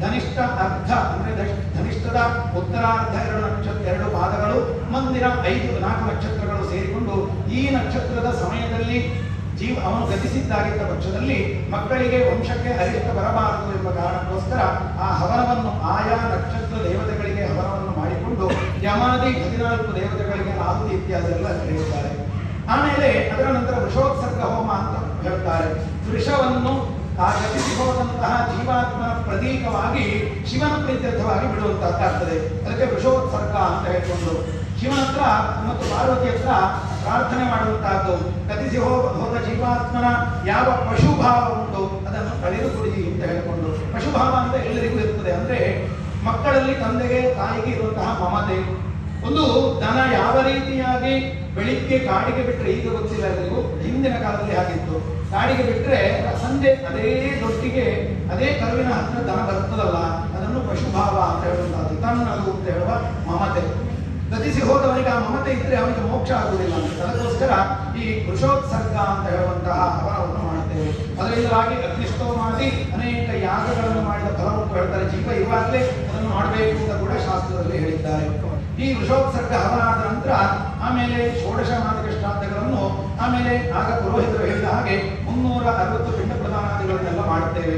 ಧನಿಷ್ಠ ಅರ್ಧ ಅಂದ್ರೆ ಧನಿಷ್ಠ- ಧನಿಷ್ಠದ ಉತ್ತರಾರ್ಧ ಎರಡು ನಕ್ಷತ್ರ, ಎರಡು ಪಾದಗಳು ಮಂದಿರ ಐದು, ನಾಲ್ಕು ನಕ್ಷತ್ರಗಳು ಸೇರಿಕೊಂಡು ಈ ನಕ್ಷತ್ರದ ಸಮಯದಲ್ಲಿ ಜೀವ, ಅವನು ಗತಿಸಿದ್ದಾಗಿದ್ದ ಪಕ್ಷದಲ್ಲಿ ಮಕ್ಕಳಿಗೆ ವಂಶಕ್ಕೆ ಅರಿಷ್ಟ ಬರಬಾರದು ಎಂಬ ಕಾರಣಕ್ಕೋಸ್ಕರ ಆ ಹವನವನ್ನು ಆಯಾ ನಕ್ಷತ್ರ ದೇವತೆಗಳಿಗೆ ಹವನವನ್ನು ಮಾಡಿಕೊಂಡು ಯಮಾದಿ ಹದಿನಾಲ್ಕು ದೇವತೆಗಳಿಗೆ ಆಹುತಿ ಇತ್ಯಾದಿ ಎಲ್ಲ ಕರೆಯುತ್ತಾರೆ. ಆಮೇಲೆ ಅದರ ನಂತರ ವೃಷೋತ್ಸರ್ಗ ಹೋಮ ಅಂತ ಹೇಳ್ತಾರೆ. ವೃಷವನ್ನು ಆ ಗತಿಸಿ ಹೋದಂತಹ ಜೀವಾತ್ಮನ ಪ್ರತೀಕವಾಗಿ ಶಿವನ ಪ್ರೀತ್ಯರ್ಥವಾಗಿ ಬಿಡುವಂತಹದ್ದಾಗ್ತದೆ ಅದಕ್ಕೆ ವೃಷೋತ್ಸರ್ಗ ಅಂತ ಹೇಳ್ಕೊಂಡು ಶಿವನ ಹತ್ರ ಮತ್ತು ಪಾರ್ವತಿ ಹತ್ರ ಪ್ರಾರ್ಥನೆ ಮಾಡುವಂತಹದ್ದು. ಗತಿಸಿ ಹೋದ ಜೀವಾತ್ಮನ, ಯಾವ ಪಶುಭಾವ ಉಂಟು ಅದನ್ನು ಕಳೆದು ಕೊಡಿ ಅಂತ ಹೇಳಿಕೊಂಡು. ಪಶುಭಾವ ಅಂತ ಎಲ್ಲರಿಗೂ ಇರ್ತದೆ. ಅಂದ್ರೆ ಮಕ್ಕಳಲ್ಲಿ ತಂದೆಗೆ ತಾಯಿಗೆ ಇರುವಂತಹ ಮಮತೆ. ಒಂದು ದನ ಯಾವ ರೀತಿಯಾಗಿ ಬೆಳಿಗ್ಗೆ ಕಾಡಿಗೆ ಬಿಟ್ಟರೆ ಈಗ ಗೊತ್ತಿಲ್ಲ ನೀವು ಹಿಂದಿನ ಕಾಲದಲ್ಲಿ ಆಗಿತ್ತು ಕಾಡಿಗೆ ಬಿಟ್ಟರೆ ಸಂಜೆ ಅದೇ ದೊಟ್ಟಿಗೆ, ಅದೇ ಕರುವಿನ ಹತ್ರ ದನ ಬರ್ತದಲ್ಲ ಅದನ್ನು ಪಶುಭಾವ ಅಂತ ಹೇಳುವಂತಹದ್ದು ತನ್ನದು ಅಂತ ಹೇಳುವ ಮಮತೆ. ಗತಿಸಿ ಹೋದವನಿಗೆ ಆ ಮಮತೆ ಇದ್ರೆ ಅವನಿಗೆ ಮೋಕ್ಷ ಆಗುವುದಿಲ್ಲ ಅಂತ. ಅದಕ್ಕೋಸ್ಕರ ಈ ವೃಷೋತ್ಸರ್ಗ ಅಂತ ಹೇಳುವಂತಹ ಹವನವನ್ನು ಮಾಡುತ್ತೇವೆ. ಅದರಿಂದಾಗಿ ಅಗ್ನಿಷ್ಟೋಮಾದಿ ಅನೇಕ ಯಾಗಗಳನ್ನು ಮಾಡಿದ ಫಲವನ್ನು ಹೇಳ್ತಾರೆ. ಜೀವ ಇರುವಾಗಲೇ ಅದನ್ನು ಮಾಡಬೇಕು ಅಂತ ಕೂಡ ಶಾಸ್ತ್ರದಲ್ಲಿ ಹೇಳಿದ್ದಾರೆ. ಈ ವೃಷೋತ್ಸರ್ಗ ಹವನಾದ ನಂತರ ಆಮೇಲೆ ಷೋಡಶ ಮಾದಕ ಶ್ರಾದ್ದಗಳನ್ನು ಆಮೇಲೆ ಆಗ ಪುರೋಹಿತರು ಹೇಳಿದ ಹಾಗೆ ಮುನ್ನೂರ ಅರವತ್ತು ಪಿಂಡ ಪ್ರದಾನಾದಿಗಳನ್ನೆಲ್ಲ ಮಾಡುತ್ತೇವೆ.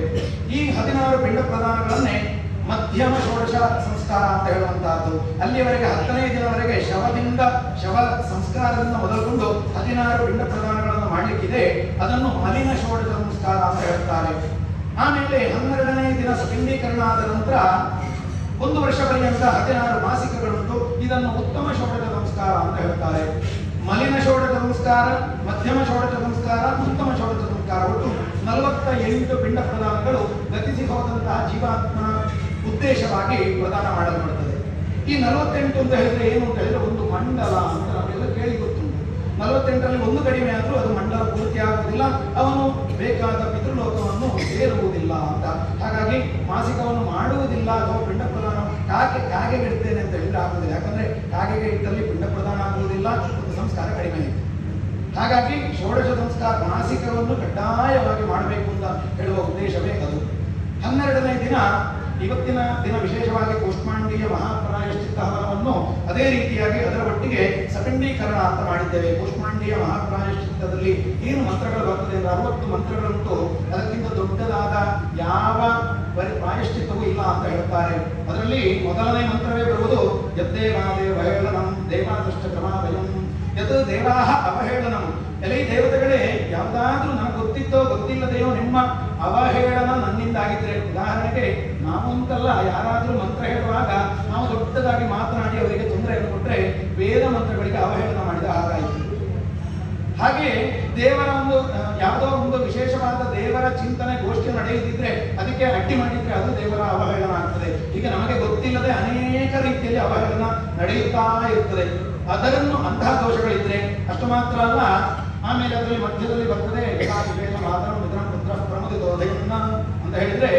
ಈ ಹದಿನಾರು ಪಿಂಡ ಪ್ರದಾನಗಳನ್ನೇ ಮಧ್ಯಮ ಷೋಡಶ ಸಂಸ್ಕಾರ ಅಂತ ಹೇಳುವಂತಹದ್ದು. ಅಲ್ಲಿಯವರೆಗೆ ಹತ್ತನೇ ದಿನವರೆಗೆ ಶವದಿಂದ ಶವ ಸಂಸ್ಕಾರದಿಂದ ಮೊದಲುಗೊಂಡು ಹದಿನಾರು ಪಿಂಡ ಪ್ರದಾನಗಳನ್ನು ಮಾಡಲಿಕ್ಕಿದೆ. ಅದನ್ನು ಮಲಿನ ಷೋಡಶ ಸಂಸ್ಕಾರ ಅಂತ ಹೇಳ್ತಾರೆ. ಆಮೇಲೆ ಹನ್ನೆರಡನೇ ದಿನ ಸಪಿಂಡೀಕರಣ ಆದ ನಂತರ ಒಂದು ವರ್ಷ ಪರ್ಯಂತ ಹದಿನಾರು ಮಾಸಿಕಗಳುಂಟು ಇದನ್ನು ಉತ್ತಮ ಷೋಡಶ ಸಂಸ್ಕಾರ ಅಂತ ಹೇಳ್ತಾರೆ. ಮಲಿನ ಷೋಡಶ ಸಂಸ್ಕಾರ, ಮಧ್ಯಮ ಷೋಡಶ ಸಂಸ್ಕಾರ, ಉತ್ತಮ ಷೋಡಶ ಸಂಸ್ಕಾರ. ಒಟ್ಟು ನಲವತ್ತ ಎಂಟು ಪಿಂಡ ಪ್ರದಾನಗಳು ಗತಿಸಿ ಹೋದಂತಹ ಜೀವಾತ್ಮನ ಉದ್ದೇಶವಾಗಿ ಪ್ರದಾನ ಮಾಡಲ್ಪಡುತ್ತದೆ ಈ ನಲವತ್ತೆಂಟು ಅಂತ ಹೇಳಿದ್ರೆ ಏನು ಅಂತ ಹೇಳಿದ್ರೆ ಒಂದು ಮಂಡಲ ಅಂತ ನಮಗೆಲ್ಲ ಕೇಳಿ ಗೊತ್ತುಂಟು. ನಲವತ್ತೆಂಟರಲ್ಲಿ ಒಂದು ಕಡಿಮೆ ಆದರೂ ಅದು ಮಂಡಲ ಪೂರ್ತಿ ಆಗುವುದಿಲ್ಲ ಅವನು ಬೇಕಾದ ಸೇರುವುದಿಲ್ಲ ಅಂತ. ಹಾಗಾಗಿ ಮಾಸಿಕವನ್ನು ಮಾಡುವುದಿಲ್ಲ ಅಥವಾ ಪಿಂಡ ಪ್ರದಾನ ಕಾಗೆ ಕಾಗೆಗೆ ಇಡ್ತೇನೆ ಅಂತ ಹೇಳಿದ್ರೆ ಆಗುವುದಿಲ್ಲ. ಯಾಕಂದ್ರೆ ಕಾಗೆಗೆ ಇಟ್ಟಲ್ಲಿ ಪಿಂಡ ಪ್ರದಾನ ಆಗುವುದಿಲ್ಲ, ಒಂದು ಸಂಸ್ಕಾರ ಕಡಿಮೆ ಇದೆ ಹಾಗಾಗಿ ಷೋಡಶ ಸಂಸ್ಕಾರ ಮಾಸಿಕವನ್ನು ಕಡ್ಡಾಯವಾಗಿ ಮಾಡಬೇಕು ಅಂತ ಹೇಳುವ ಉದ್ದೇಶವೇ ಅದು. ಹನ್ನೆರಡನೇ ದಿನ ಇವತ್ತಿನ ದಿನ ವಿಶೇಷವಾಗಿ ಕೋಷ್ಮಾಂಡೀಯ ಮಹಾಪ್ರಾಯಶ್ಚಿತ್ತ ಹವನವನ್ನು ಅದೇ ರೀತಿಯಾಗಿ ಅದರ ಒಟ್ಟಿಗೆ ಸಖಂಡೀಕರಣ ಅಂತ ಮಾಡಿದ್ದೇವೆ. ಕೋಷ್ಮಾಂಡೀಯ ಮಹಾಪ್ರಾಯಶ್ಚಿತ್ತದಲ್ಲಿ ಏನು ಮಂತ್ರಗಳು ಬರ್ತದೆ ಅಂದ್ರೆ ಅರವತ್ತು ಮಂತ್ರಗಳುಂಟು ಅದಕ್ಕಿಂತ ದೊಡ್ಡದಾದ ಯಾವ ಪ್ರಾಯಶ್ಚಿತ್ತವೂ ಇಲ್ಲ ಅಂತ ಹೇಳ್ತಾರೆ ಅದರಲ್ಲಿ ಮೊದಲನೇ ಮಂತ್ರವೇ ಬರುವುದು ಯದ್ದೇವಾದೇ ದೇವಾದೃಷ್ಟ ದೇವಾದಷ್ಟ ಕ್ರಮಾವಯಂ ಯತ್ ದೇವಾಹ ಅವಹೇಳನಂ ಎಲೈ ದೇವತೆಗಳೇ, ಯಾವುದಾದ್ರೂ ನನಗೆ ಗೊತ್ತಿತ್ತೋ ಗೊತ್ತಿಲ್ಲದೆಯೋ ನಿಮ್ಮ ಅವಹೇಳನ ನನ್ನಿಂದಾಗಿದ್ರೆ ಉದಾಹರಣೆಗೆ, ನಾವು ಅಂತಲ್ಲ, ಯಾರಾದ್ರೂ ಮಂತ್ರ ಹೇಳುವಾಗ ನಾವು ದೊಡ್ಡದಾಗಿ ಮಾತನಾಡಿ ಅವರಿಗೆ ತೊಂದರೆಯನ್ನು ಕೊಟ್ಟರೆ ವೇದ ಮಂತ್ರಗಳಿಗೆ ಅವಹೇಳನ ಮಾಡಿದ ಹಾಗಾಯಿತು. ಹಾಗೆ ದೇವರ ಒಂದು ಯಾವುದೋ ಒಂದು ವಿಶೇಷವಾದ ದೇವರ ಚಿಂತನೆ, ಗೋಷ್ಠಿ ನಡೆಯುತ್ತಿದ್ರೆ ಅದಕ್ಕೆ ಅಡ್ಡಿ ಮಾಡಿದ್ರೆ ಅದು ದೇವರ ಅವಹೇಳನ ಆಗ್ತದೆ. ಈಗ ನಮಗೆ ಗೊತ್ತಿಲ್ಲದೆ ಅನೇಕ ರೀತಿಯಲ್ಲಿ ಅವಹೇಳನ ನಡೆಯುತ್ತಾ ಇರ್ತದೆ. ಅದರನ್ನು ಅಂತಹ ದೋಷಗಳಿದ್ರೆ ಅಷ್ಟು ಮಾತ್ರ ಅಲ್ಲ, ಆಮೇಲೆ ಅದರಲ್ಲಿ ಮಧ್ಯದಲ್ಲಿ ಬರ್ತದೆ ಯಥಾ ವಿವೇಕ ಮಾತನು ಮಿತ್ರ ಪುತ್ರ ಪ್ರಮುದಿತೋದಯನ್ನ ಅಂತ ಹೇಳಿದ್ರೆ,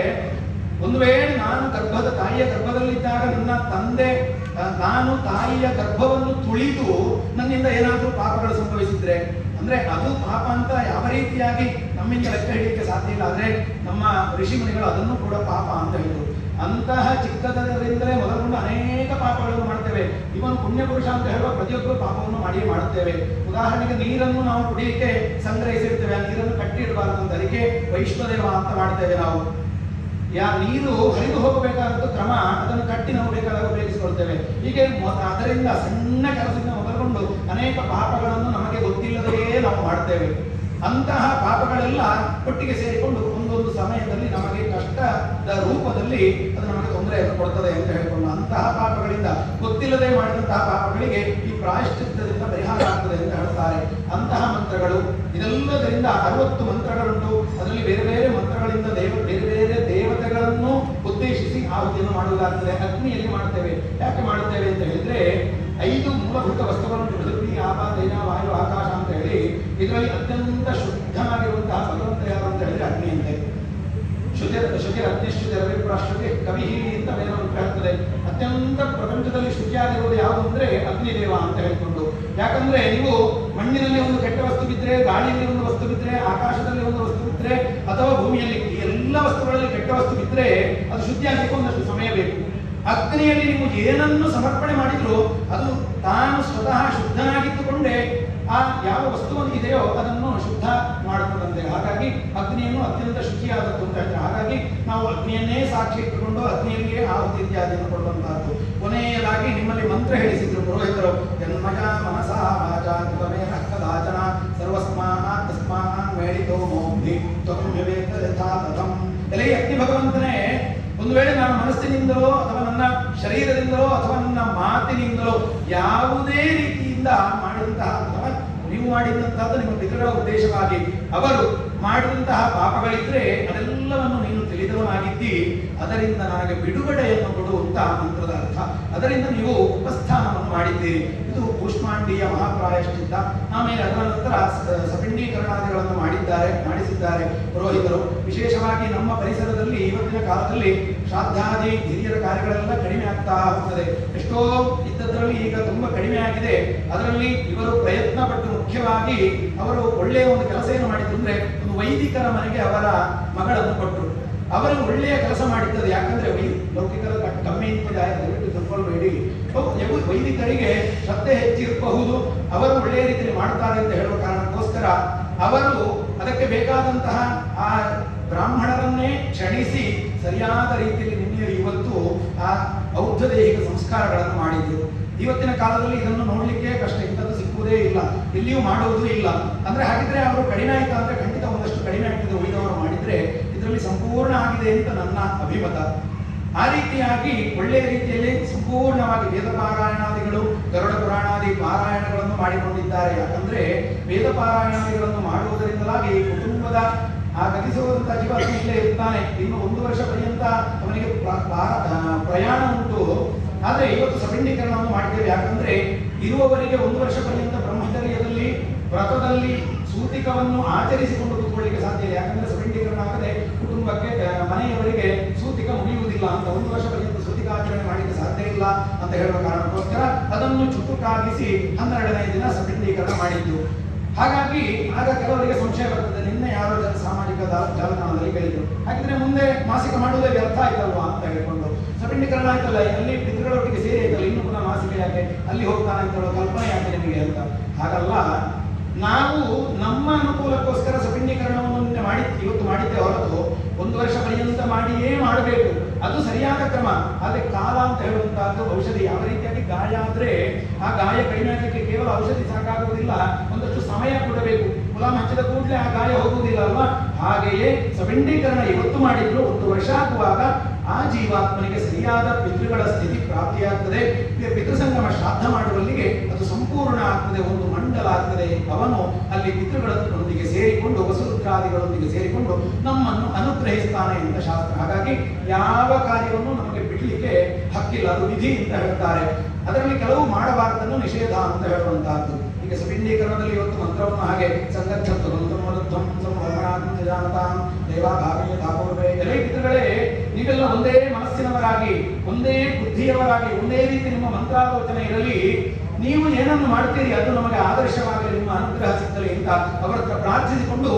ಒಂದು ವೇಳೆ ನಾನು ಗರ್ಭದ ತಾಯಿಯ ಗರ್ಭದಲ್ಲಿದ್ದಾಗ ನನ್ನ ತಂದೆ ನಾನು ತಾಯಿಯ ಗರ್ಭವನ್ನು ತುಳಿದು ನನ್ನಿಂದ ಏನಾದರೂ ಪಾಪಗಳು ಸಂಭವಿಸಿದ್ರೆ, ಅಂದ್ರೆ ಅದು ಪಾಪ ಅಂತ ಯಾವ ರೀತಿಯಾಗಿ ನಮ್ಮಿಂದ ಲೆಕ್ಕ ಹಿಡಿಯಕ್ಕೆ ಸಾಧ್ಯ ಇಲ್ಲ. ಆದ್ರೆ ನಮ್ಮ ಋಷಿ ಮುನಿಗಳು ಅದನ್ನು ಕೂಡ ಪಾಪ ಅಂತ ಹೇಳಿದ್ರು. ಅಂತಹ ಚಿಕ್ಕದರಿಂದಲೇ ಮೊದಲುಗೊಂಡು ಅನೇಕ ಪಾಪಗಳನ್ನು ಮಾಡ್ತೇವೆ ಇವನು ಪುಣ್ಯ ಪುರುಷ ಅಂತ ಹೇಳುವ ಪ್ರತಿಯೊಬ್ಬರು ಪಾಪವನ್ನು ಮಾಡಿ ಮಾಡುತ್ತೇವೆ. ಉದಾಹರಣೆಗೆ ನೀರನ್ನು ನಾವು ಕುಡಿಯಕ್ಕೆ ಸಂಗ್ರಹಿಸಿರ್ತೇವೆ ಆ ನೀರನ್ನು ಕಟ್ಟಿ ಇಡಬಾರದು ಅಂತ ಅದಕ್ಕೆ ವೈಷ್ಣದೇವ ಅಂತ ಮಾಡ್ತೇವೆ ನಾವು. ಯಾ ನೀರು ಹರಿದು ಹೋಗಬೇಕಾದ ಕ್ರಮ ಅದನ್ನು ಕಟ್ಟಿ ನಾವು ಬೇಕಾದಾಗ ಉಪಯೋಗಿಸಿಕೊಳ್ತೇವೆ. ಹೀಗೆ ಅದರಿಂದ ಸಣ್ಣ ಕೆಲಸದಿಂದ ಮೊದಲುಗೊಂಡು ಅನೇಕ ಪಾಪಗಳನ್ನು ನಮಗೆ ಗೊತ್ತಿಲ್ಲದೆಯೇ ನಾವು ಮಾಡ್ತೇವೆ ಅಂತಹ ಪಾಪಗಳೆಲ್ಲ ಒಟ್ಟಿಗೆ ಸೇರಿಕೊಂಡು ಒಂದೊಂದು ಸಮಯದಲ್ಲಿ ನಮಗೆ ಕಷ್ಟದ ರೂಪದಲ್ಲಿ ಅದು ನಮಗೆ ತೊಂದರೆಯನ್ನು ಕೊಡ್ತದೆ ಅಂತ ಹೇಳಿಕೊಂಡು ಅಂತಹ ಪಾಪಗಳಿಂದ ಗೊತ್ತಿಲ್ಲದೆ ಮಾಡಿದಂತಹ ಪಾಪಗಳಿಗೆ ಈ ಪ್ರಾಯಶ್ಚಿತ್ತದಿಂದ ಪರಿಹಾರ ಆಗ್ತದೆ ಅಂತ ಹೇಳ್ತಾರೆ. ಅಂತಹ ಮಂತ್ರಗಳು, ಇದೆಲ್ಲದರಿಂದ ಅರವತ್ತು ಮಂತ್ರಗಳುಂಟು. ಅದರಲ್ಲಿ ಬೇರೆ ಬೇರೆ ಮಂತ್ರಗಳಿಂದ ದೇವ, ಬೇರೆ ಬೇರೆ ದೇವತೆಗಳನ್ನು ಉದ್ದೇಶಿಸಿ ಆಹುತಿಯನ್ನು ಮಾಡುವುದಾಗ್ತದೆ ಅಗ್ನಿಯಲ್ಲಿ ಮಾಡ್ತೇವೆ ಯಾಕೆ ಮಾಡುತ್ತೇವೆ ಅಂತ ಹೇಳಿದ್ರೆ, ಐದು ಮೂಲಭೂತ ವಸ್ತುಗಳನ್ನು ಪೃಥ್ವಿ ಆಪ ವಾಯು, ಆಕಾಶ ಅಂತ ಹೇಳಿ, ಇದರಲ್ಲಿ ಅತ್ಯಂತ ಶುದ್ಧವಾಗಿರುವಂತಹ ಭಗವಂತ ಯಾರು ಅಂತ ಹೇಳಿದ್ರೆ ಅಗ್ನಿ ಅಂತೆ ಶುದ್ಧ ಶುದ್ಧ ಅಗ್ನಿಶ್ಚುತಿ ರವಿಪ್ರಾಶ್ಚುತಿ ಕವಿ ಅಂತ ಏನೋ ಹೇಳ್ತದೆ. ಅತ್ಯಂತ ಪ್ರಪಂಚದಲ್ಲಿ ಶುಚಿಯಾಗಿರುವುದು ಯಾವುದು ಅಂದ್ರೆ ಅಗ್ನಿದೇವ ಅಂತ ಹೇಳ್ಕೊಂಡು. ಯಾಕಂದ್ರೆ ನೀವು ಮಣ್ಣಿನಲ್ಲಿ ಒಂದು ಕೆಟ್ಟ ವಸ್ತು ಬಿದ್ದರೆ ಗಾಳಿಯಲ್ಲಿ ಒಂದು ವಸ್ತು ಬಿದ್ದರೆ ಆಕಾಶದಲ್ಲಿ ಒಂದು ವಸ್ತು ಬಿದ್ದರೆ ಅಥವಾ ಭೂಮಿಯಲ್ಲಿ ಎಲ್ಲ ವಸ್ತುಗಳಲ್ಲಿ ಕೆಟ್ಟ ವಸ್ತು ಬಿದ್ದರೆ ಅದು ಶುದ್ಧಿ ಆಗಿಕೊಂಡಷ್ಟು ಒಂದಷ್ಟು ಸಮಯ ಬೇಕು. ಅಗ್ನಿಯಲ್ಲಿ ನೀವು ಏನನ್ನು ಸಮರ್ಪಣೆ ಮಾಡಿದ್ರು ಅದು ತಾನು ಸ್ವತಃ ಶುದ್ಧನಾಗಿದ್ದುಕೊಂಡೇ ಆ ಯಾವ ವಸ್ತುವನ್ನು ಇದೆಯೋ ಅದನ್ನು ಶುದ್ಧ ಮಾಡಿಕೊಂಡಂತೆ. ಹಾಗಾಗಿ ಅಗ್ನಿಯನ್ನು ಅತ್ಯಂತ ಶುಚಿಯಾದದ್ದು ಅಂತ ಹಾಗಾಗಿ ನಾವು ಅಗ್ನಿಯನ್ನೇ ಸಾಕ್ಷಿ ಇಟ್ಟುಕೊಂಡು ಅಗ್ನಿಯಲ್ಲಿಯೇ ಆಹುತಿ ಇತ್ಯಾದಿಯನ್ನು ಕೊಡುವಂತಹದ್ದು. ಕೊನೆಯದಾಗಿ ನಿಮ್ಮಲ್ಲಿ ಮಂತ್ರ ಹೇಳಿಸಿದ್ರು ಪುರೋಹಿತರು, ಜನ್ಮಜ ಮನಸ ವಾಚ ಸರ್ವಸ್ಮಾನ ತಸ್ಮಾನ ಮೇಳಿತೋ ಮೋಗ್ಧಿ ತ್ವಂ ಅಗ್ನಿ ಭಗವಂತನೇ, ಒಂದು ವೇಳೆ ಮನಸ್ಸಿನಿಂದಲೋ ಅಥವಾ ನನ್ನ ಶರೀರದಿಂದಲೋ ಅಥವಾ ನನ್ನ ಮಾತಿನಿಂದಲೋ ಯಾವುದೇ ರೀತಿಯಿಂದ ಮಾಡಿದಂತಹ ಅಥವಾ ನೀವು ಮಾಡಿದಂತಹದ್ದು ನಿಮ್ಮ ಪಿತೃಗಳ ಉದ್ದೇಶವಾಗಿ. ಅವರು ಮಾಡಿದಂತಹ ಪಾಪಗಳಿದ್ರೆ ಅದೆಲ್ಲವನ್ನು ನೀನು ತಿಳಿದವನಾಗಿದ್ದಿ. ಅದರಿಂದ ನನಗೆ ಬಿಡುಗಡೆಯನ್ನು ಕೊಡುವಂತಹ ಮಂತ್ರದ ಅರ್ಥ. ಅದರಿಂದ ನೀವು ಉಪಸ್ಥಾನವನ್ನು ಮಾಡಿದ್ದೀರಿ. ಇದು ಕೂಷ್ಮಾಂಡಿಯ ಮಹಾಪ್ರಾಯಶ್ಚಿತ್ತ. ಆಮೇಲೆ ಅದರ ನಂತರ ಸಪಿಂಡೀಕರಣಾದಿಗಳನ್ನು ಮಾಡಿದ್ದಾರೆ, ಮಾಡಿಸಿದ್ದಾರೆ ಪುರೋಹಿತರು. ವಿಶೇಷವಾಗಿ ನಮ್ಮ ಪರಿಸರದಲ್ಲಿ ಇವತ್ತಿನ ಕಾಲದಲ್ಲಿ ಶ್ರಾದ್ದಾದಿ ಹಿರಿಯರ ಕಾರ್ಯಗಳೆಲ್ಲ ಕಡಿಮೆ ಆಗ್ತಾ ಹೋಗ್ತದೆ. ಎಷ್ಟೋ ಇದ್ದದ್ರಲ್ಲಿ ಈಗ ತುಂಬಾ ಕಡಿಮೆ ಆಗಿದೆ. ಅದರಲ್ಲಿ ಇವರು ಪ್ರಯತ್ನ ಪಟ್ಟು ಮುಖ್ಯವಾಗಿ ಅವರು ಒಳ್ಳೆಯ ಒಂದು ಕೆಲಸ ಏನು ಮಾಡಿದ್ರು ಅಂದ್ರೆ ಒಂದು ವೈದಿಕರ ಮನೆಗೆ ಅವರ ಮಗಳನ್ನು ಕೊಟ್ಟರು ಅವರು ಒಳ್ಳೆಯ ಕೆಲಸ ಮಾಡಿದ್ದದು ಯಾಕಂದ್ರೆ ವೈ ಲೌಕಿಕರ ಕಮ್ಮಿ ದಯವಿಟ್ಟು ತಿಳ್ಕೊಳ್ಬೇಡಿ. ವೈದಿಕರಿಗೆ ಶ್ರದ್ಧೆ ಹೆಚ್ಚಿರಬಹುದು. ಅವರು ಒಳ್ಳೆಯ ರೀತಿಯಲ್ಲಿ ಮಾಡ್ತಾರೆ ಅಂತ ಹೇಳುವ ಕಾರಣಕ್ಕೋಸ್ಕರ ಅವರು ಅದಕ್ಕೆ ಬೇಕಾದಂತಹ ಆ ಬ್ರಾಹ್ಮಣರನ್ನೇ ಕ್ಷಣಿಸಿ ಸರಿಯಾದ ರೀತಿಯಲ್ಲಿ ನಿನ್ನೆ ಇವತ್ತು ಆ ಔಷಧೈಹಿಕ ಸಂಸ್ಕಾರಗಳನ್ನು ಮಾಡಿದ್ರು. ಇವತ್ತಿನ ಕಾಲದಲ್ಲಿ ಇದನ್ನು ನೋಡ್ಲಿಕ್ಕೆ ಕಷ್ಟ. ಇಂಥದ್ದು ಸಿಕ್ಕುವುದೇ ಇಲ್ಲ. ಎಲ್ಲಿಯೂ ಮಾಡುವುದೂ ಇಲ್ಲ. ಅಂದ್ರೆ ಹಾಗಿದ್ರೆ ಅವರು ಕಡಿಮೆ ಆಯ್ತಾ ಅಂದ್ರೆ ಖಂಡಿತ ಒಂದಷ್ಟು ಕಡಿಮೆ ಆಗ್ತದೆ ಉಳಿದವರು ಮಾಡಿದ್ರೆ ಇದರಲ್ಲಿ ಸಂಪೂರ್ಣ ಆಗಿದೆ ಅಂತ ನನ್ನ ಅಭಿಮತ. ಆ ರೀತಿಯಾಗಿ ಒಳ್ಳೆಯ ರೀತಿಯಲ್ಲಿ ಸಂಪೂರ್ಣವಾಗಿ ವೇದ ಪಾರಾಯಣಾದಿಗಳು, ಗರುಡ ಪುರಾಣಾದಿ ಪಾರಾಯಣಗಳನ್ನು ಮಾಡಿಕೊಂಡಿದ್ದಾರೆ. ಯಾಕಂದ್ರೆ ವೇದ ಪಾರಾಯಣಾದಿಗಳನ್ನು ಮಾಡುವುದರಿಂದಲಾಗಿ ಕುಟುಂಬದ ಆ ಗತಿಸುವಂತ ಜೀವಾತ್ಮ ಇಲ್ಲೇ ಇರ್ತಾನೆ. ಇನ್ನು ಒಂದು ವರ್ಷ ಪರ್ಯಂತ ಅವನಿಗೆ ಪ್ರ- ಪ್ರ- ಪ್ರಯಾಣ ಉಂಟು. ಆದ್ರೆ ಇವತ್ತು ಸಬಲೀಕರಣವನ್ನು ಮಾಡಿದ್ದೇವೆ. ಯಾಕಂದ್ರೆ ಇರುವವರಿಗೆ ಒಂದು ವರ್ಷ ಪರ್ಯಂತ ಬ್ರಹ್ಮಚರ್ಯದಲ್ಲಿ, ವ್ರತದಲ್ಲಿ ಸೂತಿಕವನ್ನು ಆಚರಿಸಿಕೊಂಡು ಕೂತ್ಕೊಳ್ಳಿಕ್ಕೆ ಸಾಧ್ಯ ಇಲ್ಲ. ಯಾಕಂದ್ರೆ ಸಬಲೀಕರಣ ಆಗದೆ ಕುಟುಂಬಕ್ಕೆ ಮನೆಯವರಿಗೆ ಸೂತಿಕ ಮುಗಿಯುವುದಿಲ್ಲ ಅಂತ ಒಂದು ವರ್ಷ ಪರ್ಯಂತ ಸೂತಿಕ ಆಚರಣೆ ಮಾಡಲಿಕ್ಕೆ ಸಾಧ್ಯ ಇಲ್ಲ ಅಂತ ಹೇಳುವ ಕಾರಣಕ್ಕೋಸ್ಕರ ಅದನ್ನು ಚುಟುಕಾಗಿಸಿ ಹನ್ನೆರಡನೇ ದಿನ ಸಬಲೀಕರಣ ಮಾಡಿದ್ದು. ಹಾಗಾಗಿ ಆಗ ಕೆಲವರಿಗೆ ಸಂಶಯ ಬರ್ತದೆ, ನಿನ್ನೆ ಯಾರೋ ಜನ ಸಾಮಾಜಿಕ ಜಾಲತಾಣದಲ್ಲಿ ಕೇಳಿದ್ರು ಹಾಗಿದ್ರೆ ಮುಂದೆ ಮಾಸಿಕ ಮಾಡುವುದೇ ವ್ಯರ್ಥ ಆಯ್ತಲ್ವಾ ಅಂತ ಹೇಳ್ಕೊಂಡು ಸಬಂಡೀಕರಣ ಆಯ್ತಲ್ಲ ಅಲ್ಲಿ ಪಿತೃಗಳೊಟ್ಟಿಗೆ ಸೇರಿ ಆಯ್ತಲ್ಲ, ಇನ್ನು ಪುನಃ ಮಾಸಿಕ ಯಾಕೆ? ಅಲ್ಲಿ ಹೋಗ್ತಾನೆ ಅಂತ ಹೇಳೋ ಕಲ್ಪನೆ ಯಾಕೆ ನಿಮಗೆ ಅಂತ? ಹಾಗಲ್ಲ, ನಾವು ನಮ್ಮ ಅನುಕೂಲಕ್ಕೋಸ್ಕರ ಸಬಂಡೀಕರಣವನ್ನು ನಿನ್ನೆ ಮಾಡಿ, ಇವತ್ತು ಮಾಡಿದ್ದೆ ಹೊರತು ಒಂದು ವರ್ಷ ಪರ್ಯಂತ ಮಾಡಿಯೇ ಮಾಡಬೇಕು. ಅದು ಸರಿಯಾದ ಕ್ರಮ. ಆದರೆ ಕಾಲ ಅಂತ ಹೇಳುವಂತಹದ್ದು ಔಷಧಿ ಯಾವ ರೀತಿಯಾಗಿ ಗಾಯ ಆದ್ರೆ ಆ ಗಾಯ ಕಡಿಮೆ ಆಗಲಿಕ್ಕೆ ಕೇವಲ ಔಷಧಿ ಸಾಕಾಗುವುದಿಲ್ಲ, ಒಂದಷ್ಟು ಸಮಯ ಕೊಡಬೇಕು. ಮುಲಾಮ್ ಹಚ್ಚಿದ ಕೂಡಲೇ ಆ ಗಾಯ ಹೋಗುವುದಿಲ್ಲ ಅಲ್ವಾ? ಹಾಗೆಯೇ ಸಬಂಡೀಕರಣ ಇವತ್ತು ಮಾಡಿದ್ರು, ಒಂದು ವರ್ಷ ಆಗುವಾಗ ಆ ಜೀವಾತ್ಮನಿಗೆ ಸರಿಯಾದ ಪಿತೃಗಳ ಸ್ಥಿತಿ ಪ್ರಾಪ್ತಿಯಾಗ್ತದೆ. ಪಿತೃಸಂಗಮ ಶ್ರಾದ್ದ ಮಾಡುವಲ್ಲಿಗೆ ಅದು ಸಂಪೂರ್ಣ ಆಗ್ತದೆ, ಒಂದು ಮಂಡಲ ಆಗ್ತದೆ ಅವನು ಅಲ್ಲಿ ಪಿತೃಗಳೊಂದಿಗೆ ಸೇರಿಕೊಂಡು, ವಸುರುದ್ರಾದಿಗಳೊಂದಿಗೆ ಸೇರಿಕೊಂಡು ನಮ್ಮನ್ನು ಅನುಗ್ರಹಿಸ್ತಾನೆ ಅಂತ ಶಾಸ್ತ್ರ. ಹಾಗಾಗಿ ಯಾವ ಕಾರ್ಯವನ್ನು ನಮಗೆ ಬಿಡಲಿಕ್ಕೆ ಹಕ್ಕಿಲ್ಲ, ಅದು ವಿಧಿ ಅಂತ ಹೇಳ್ತಾರೆ. ಅದರಲ್ಲಿ ಕೆಲವು ಮಾಡಬಾರದನ್ನು ನಿಷೇಧ ಅಂತ ಹೇಳುವಂತಹದ್ದು. ಈಗ ಸಪಿಂಡೀಕರಣದಲ್ಲಿ ಇವತ್ತು ಮಂತ್ರವನ್ನು ಹಾಗೆ ಸಂಗತಿಗಳೇ ನೀವೆಲ್ಲ ಒಂದೇ ಮನಸ್ಸಿನವರಾಗಿ, ಒಂದೇ ಬುದ್ಧಿಯವರಾಗಿ, ಒಂದೇ ರೀತಿ ನಿಮ್ಮ ಮಂತ್ರಾಲೋಚನೆ ಇರಲಿ. ನೀವು ಏನನ್ನು ಮಾಡ್ತೀರಿ ಅದು ನಮಗೆ ಆದರ್ಶವಾಗಿ ನಿಮ್ಮ ಅನುಗ್ರಹ ಸಿಗ್ತದೆ ಅಂತ ಅವರ ಹತ್ರ ಪ್ರಾರ್ಥಿಸಿಕೊಂಡು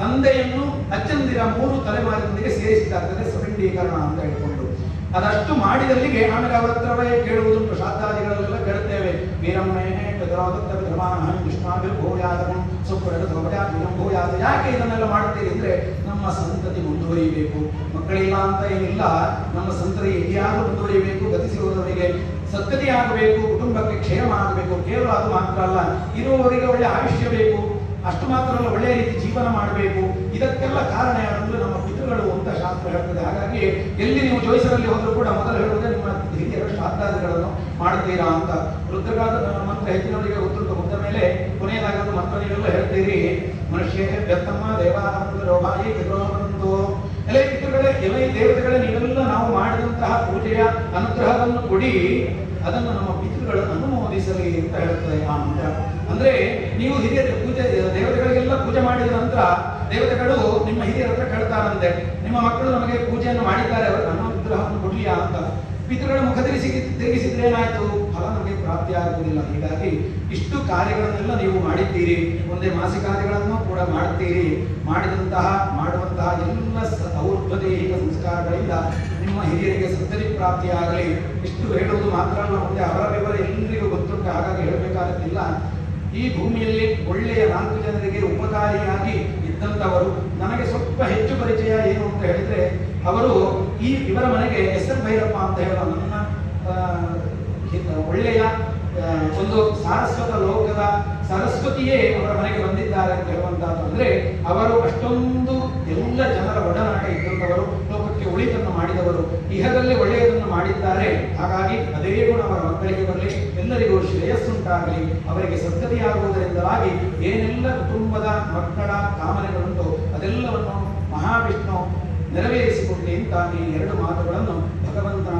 ತಂದೆಯನ್ನು ಅಚ್ಚಂದಿರ ಮೂರು ತಲೆಮಾರಿನೊಂದಿಗೆ ಸೇರಿಸಿದ್ದಾರೆ. ಸಪಿಂಡೀಕರಣ ಅಂತ ಹೇಳ್ಕೊಂಡು. ಅದಷ್ಟು ಮಾಡಿದಲ್ಲಿಗೆ ಆಮೇಲೆ ಅವರ ಕೇಳುವುದು ಕೇಳುವುದುಂಟು ಶ್ರಾದ್ದಾದಿಗಳಲ್ಲೆಲ್ಲ ಕೇಳುತ್ತೇವೆ ವೀರಮ್ಮೇ ಪ್ರತಿರೋಧತ್ತ ವಿಧಮಾನ ವಿಷ್ಣಾಭಿರ್ ಭೂಯಾದಂ ಸುಪ್ರದ ಭೂಯಾದ. ಯಾಕೆ ಇದನ್ನೆಲ್ಲ ಮಾಡ್ತೀರಿ ಅಂದ್ರೆ ನಮ್ಮ ಸಂತತಿ ಮುಂದುವರಿಯಬೇಕು ಮಕ್ಕಳಿಲ್ಲ ಅಂತ ಏನಿಲ್ಲ. ನಮ್ಮ ಸಂತತಿ ಎಲ್ಲಿಯಾದರೂ ಮುಂದುವರಿಯಬೇಕು ಗತಿಸಿರುವವರಿಗೆ ಸದ್ಗತಿ ಆಗಬೇಕು, ಕುಟುಂಬಕ್ಕೆ ಕ್ಷೇಮ ಆಗಬೇಕು, ಕೇವಲ ಅದು ಮಾತ್ರ ಅಲ್ಲ, ಇರುವವರಿಗೆ ಒಳ್ಳೆ ಆಯುಷ್ಯ ಬೇಕು, ಅಷ್ಟು ಮಾತ್ರ ಅಲ್ಲ ಒಳ್ಳೆಯ ರೀತಿ ಜೀವನ ಮಾಡಬೇಕು. ಇದಕ್ಕೆಲ್ಲ ಕಾರಣ ಯಾರಂದ್ರೆ ಪಿತೃಗಳು ಅಂತ ಶಾಸ್ತ್ರ ಹೇಳ್ತದೆ. ಹಾಗಾಗಿ ಎಲ್ಲಿ ನೀವು ಜೋಯಿಸರಲ್ಲಿ ಹೋದರೂ ಕೂಡ ಮೊದಲು ಹೇಳುವುದೇ ನಿಮ್ಮ ಹಿರಿಯರ ಶ್ರಾದ್ದಾದಿಗಳನ್ನು ಮಾಡುತ್ತೀರಾ ಅಂತ. ರುದ್ರಗಾದ ಮಂತ್ರ ಹೆಚ್ಚಿನವರಿಗೆ ಉತ್ತರ ಮುದ್ದ ಮೇಲೆ ಕೊನೆಯದಾಗ ಮಂತ್ರ ನೀವೆಲ್ಲ ಹೇಳ್ತೀರಿ. ಮನುಷ್ಯ ವ್ಯರ್ಥಮ್ಮ ದೇವಾನಂದ ರೋಹಾಯಿ ಪಿತೃವಂತು ಎಲೆ ಪಿತೃಗಳೇ ಎಲೆ ದೇವತೆಗಳೇ, ನೀವೆಲ್ಲ ನಾವು ಮಾಡಿದಂತಹ ಪೂಜೆಯ ಅನುಗ್ರಹವನ್ನು ಕೊಡಿ. ಅದನ್ನು ನಮ್ಮ ಪಿತೃಗಳು ಅನುಮೋದಿಸಲಿ ಅಂತ ಹೇಳ್ತದೆ ಆ ಮಂತ್ರ. ಅಂದ್ರೆ ನೀವು ಹಿರಿಯ ಪೂಜೆ, ದೇವತೆಗಳಿಗೆಲ್ಲ ಪೂಜೆ ಮಾಡಿದ ನಂತರ ದೇವತೆಗಳು ನಿಮ್ಮ ಹಿರಿಯರ ಹತ್ರ ನಿಮ್ಮ ಮಕ್ಕಳು ನಮಗೆ ಪೂಜೆಯನ್ನು ಮಾಡಿದ್ದಾರೆ, ಅವರು ನಮ್ಮ ವಿಗ್ರಹವನ್ನು ಕೊಡ್ಲಿಯಾ ಅಂತ. ಪಿತೃಗಳ ಮುಖ ತಿರುಗಿಸಿ, ತಿರುಗಿಸಿದ್ರೆ ಏನಾಯ್ತು? ಫಲ ನಮಗೆ ಪ್ರಾಪ್ತಿ ಆಗುವುದಿಲ್ಲ. ಹೀಗಾಗಿ ಇಷ್ಟು ಕಾರ್ಯಗಳನ್ನೆಲ್ಲ ನೀವು ಮಾಡಿದ್ದೀರಿ. ಒಂದೇ ಮಾಸಿಕಾದಿಗಳನ್ನು ಕೂಡ ಮಾಡುತ್ತೀರಿ ಮಾಡಿದಂತಹ, ಮಾಡುವಂತಹ ಎಲ್ಲ ಔರ್ಧ್ವದೈಹಿಕ ಸಂಸ್ಕಾರಗಳಿಂದ ನಿಮ್ಮ ಹಿರಿಯರಿಗೆ ಸತ್ತರಿ ಪ್ರಾಪ್ತಿಯಾಗಲಿ. ಇಷ್ಟು ಹೇಳುವುದು ಮಾತ್ರ ಮುಂದೆ ಅವರ ವಿವರ ಎಲ್ಲರಿಗೂ ಗೊತ್ತುಂಟು. ಹಾಗಾಗಿ ಹೇಳಬೇಕಾಗುತ್ತಿಲ್ಲ ಈ ಭೂಮಿಯಲ್ಲಿ ಒಳ್ಳೆಯ ನಾಲ್ಕು ಜನರಿಗೆ ಉಪಕಾರಿಯಾಗಿ ಇದ್ದಂಥವರು ನನಗೆ ಸ್ವಲ್ಪ ಹೆಚ್ಚು ಪರಿಚಯ ಏನು ಅಂತ ಹೇಳಿದ್ರೆ, ಅವರು ಈ ಇವರ ಮನೆಗೆ ಎಸ್ ಎನ್ ಭೈರಪ್ಪ ಅಂತ ಹೇಳುವ ನನ್ನ ಒಳ್ಳೆಯ ಒಂದು ಸಾರಸ್ವತ ಲೋಕದ ಸರಸ್ವತಿಯೇ ಅವರ ಮನೆಗೆ ಬಂದಿದ್ದಾರೆ ಅಂತ ಹೇಳುವಂತಹದ್ದು ಅಂದ್ರೆ, ಅವರು ಅಷ್ಟೊಂದು ಎಲ್ಲ ಜನರ ಒಡನಾಟ ಇದ್ದಂಥವರು. ಒಳಿತನ್ನು ಮಾಡಿದವರು ಇಹದಲ್ಲಿ ಒಳ್ಳೆಯದನ್ನು ಮಾಡಿದ್ದಾರೆ. ಹಾಗಾಗಿ ಅದೇ ಗುಣ ಅವರ ಮಕ್ಕಳಿಗೆ ಬರಲಿ, ಎಲ್ಲರಿಗೂ ಶ್ರೇಯಸ್ಸುಂಟಾಗಲಿ. ಅವರಿಗೆ ಸದ್ಗತಿಯಾಗುವುದರಿಂದಲಾಗಿ ಏನೆಲ್ಲ ಕುಟುಂಬದ ಮಕ್ಕಳ ಕಾಮನೆಗಳುಂಟು ಅದೆಲ್ಲವನ್ನು ಮಹಾವಿಷ್ಣು ನೆರವೇರಿಸಿಕೊಂಡೆ ಅಂತ ಈ ಎರಡು ಮಾತುಗಳನ್ನು ಭಗವಂತನ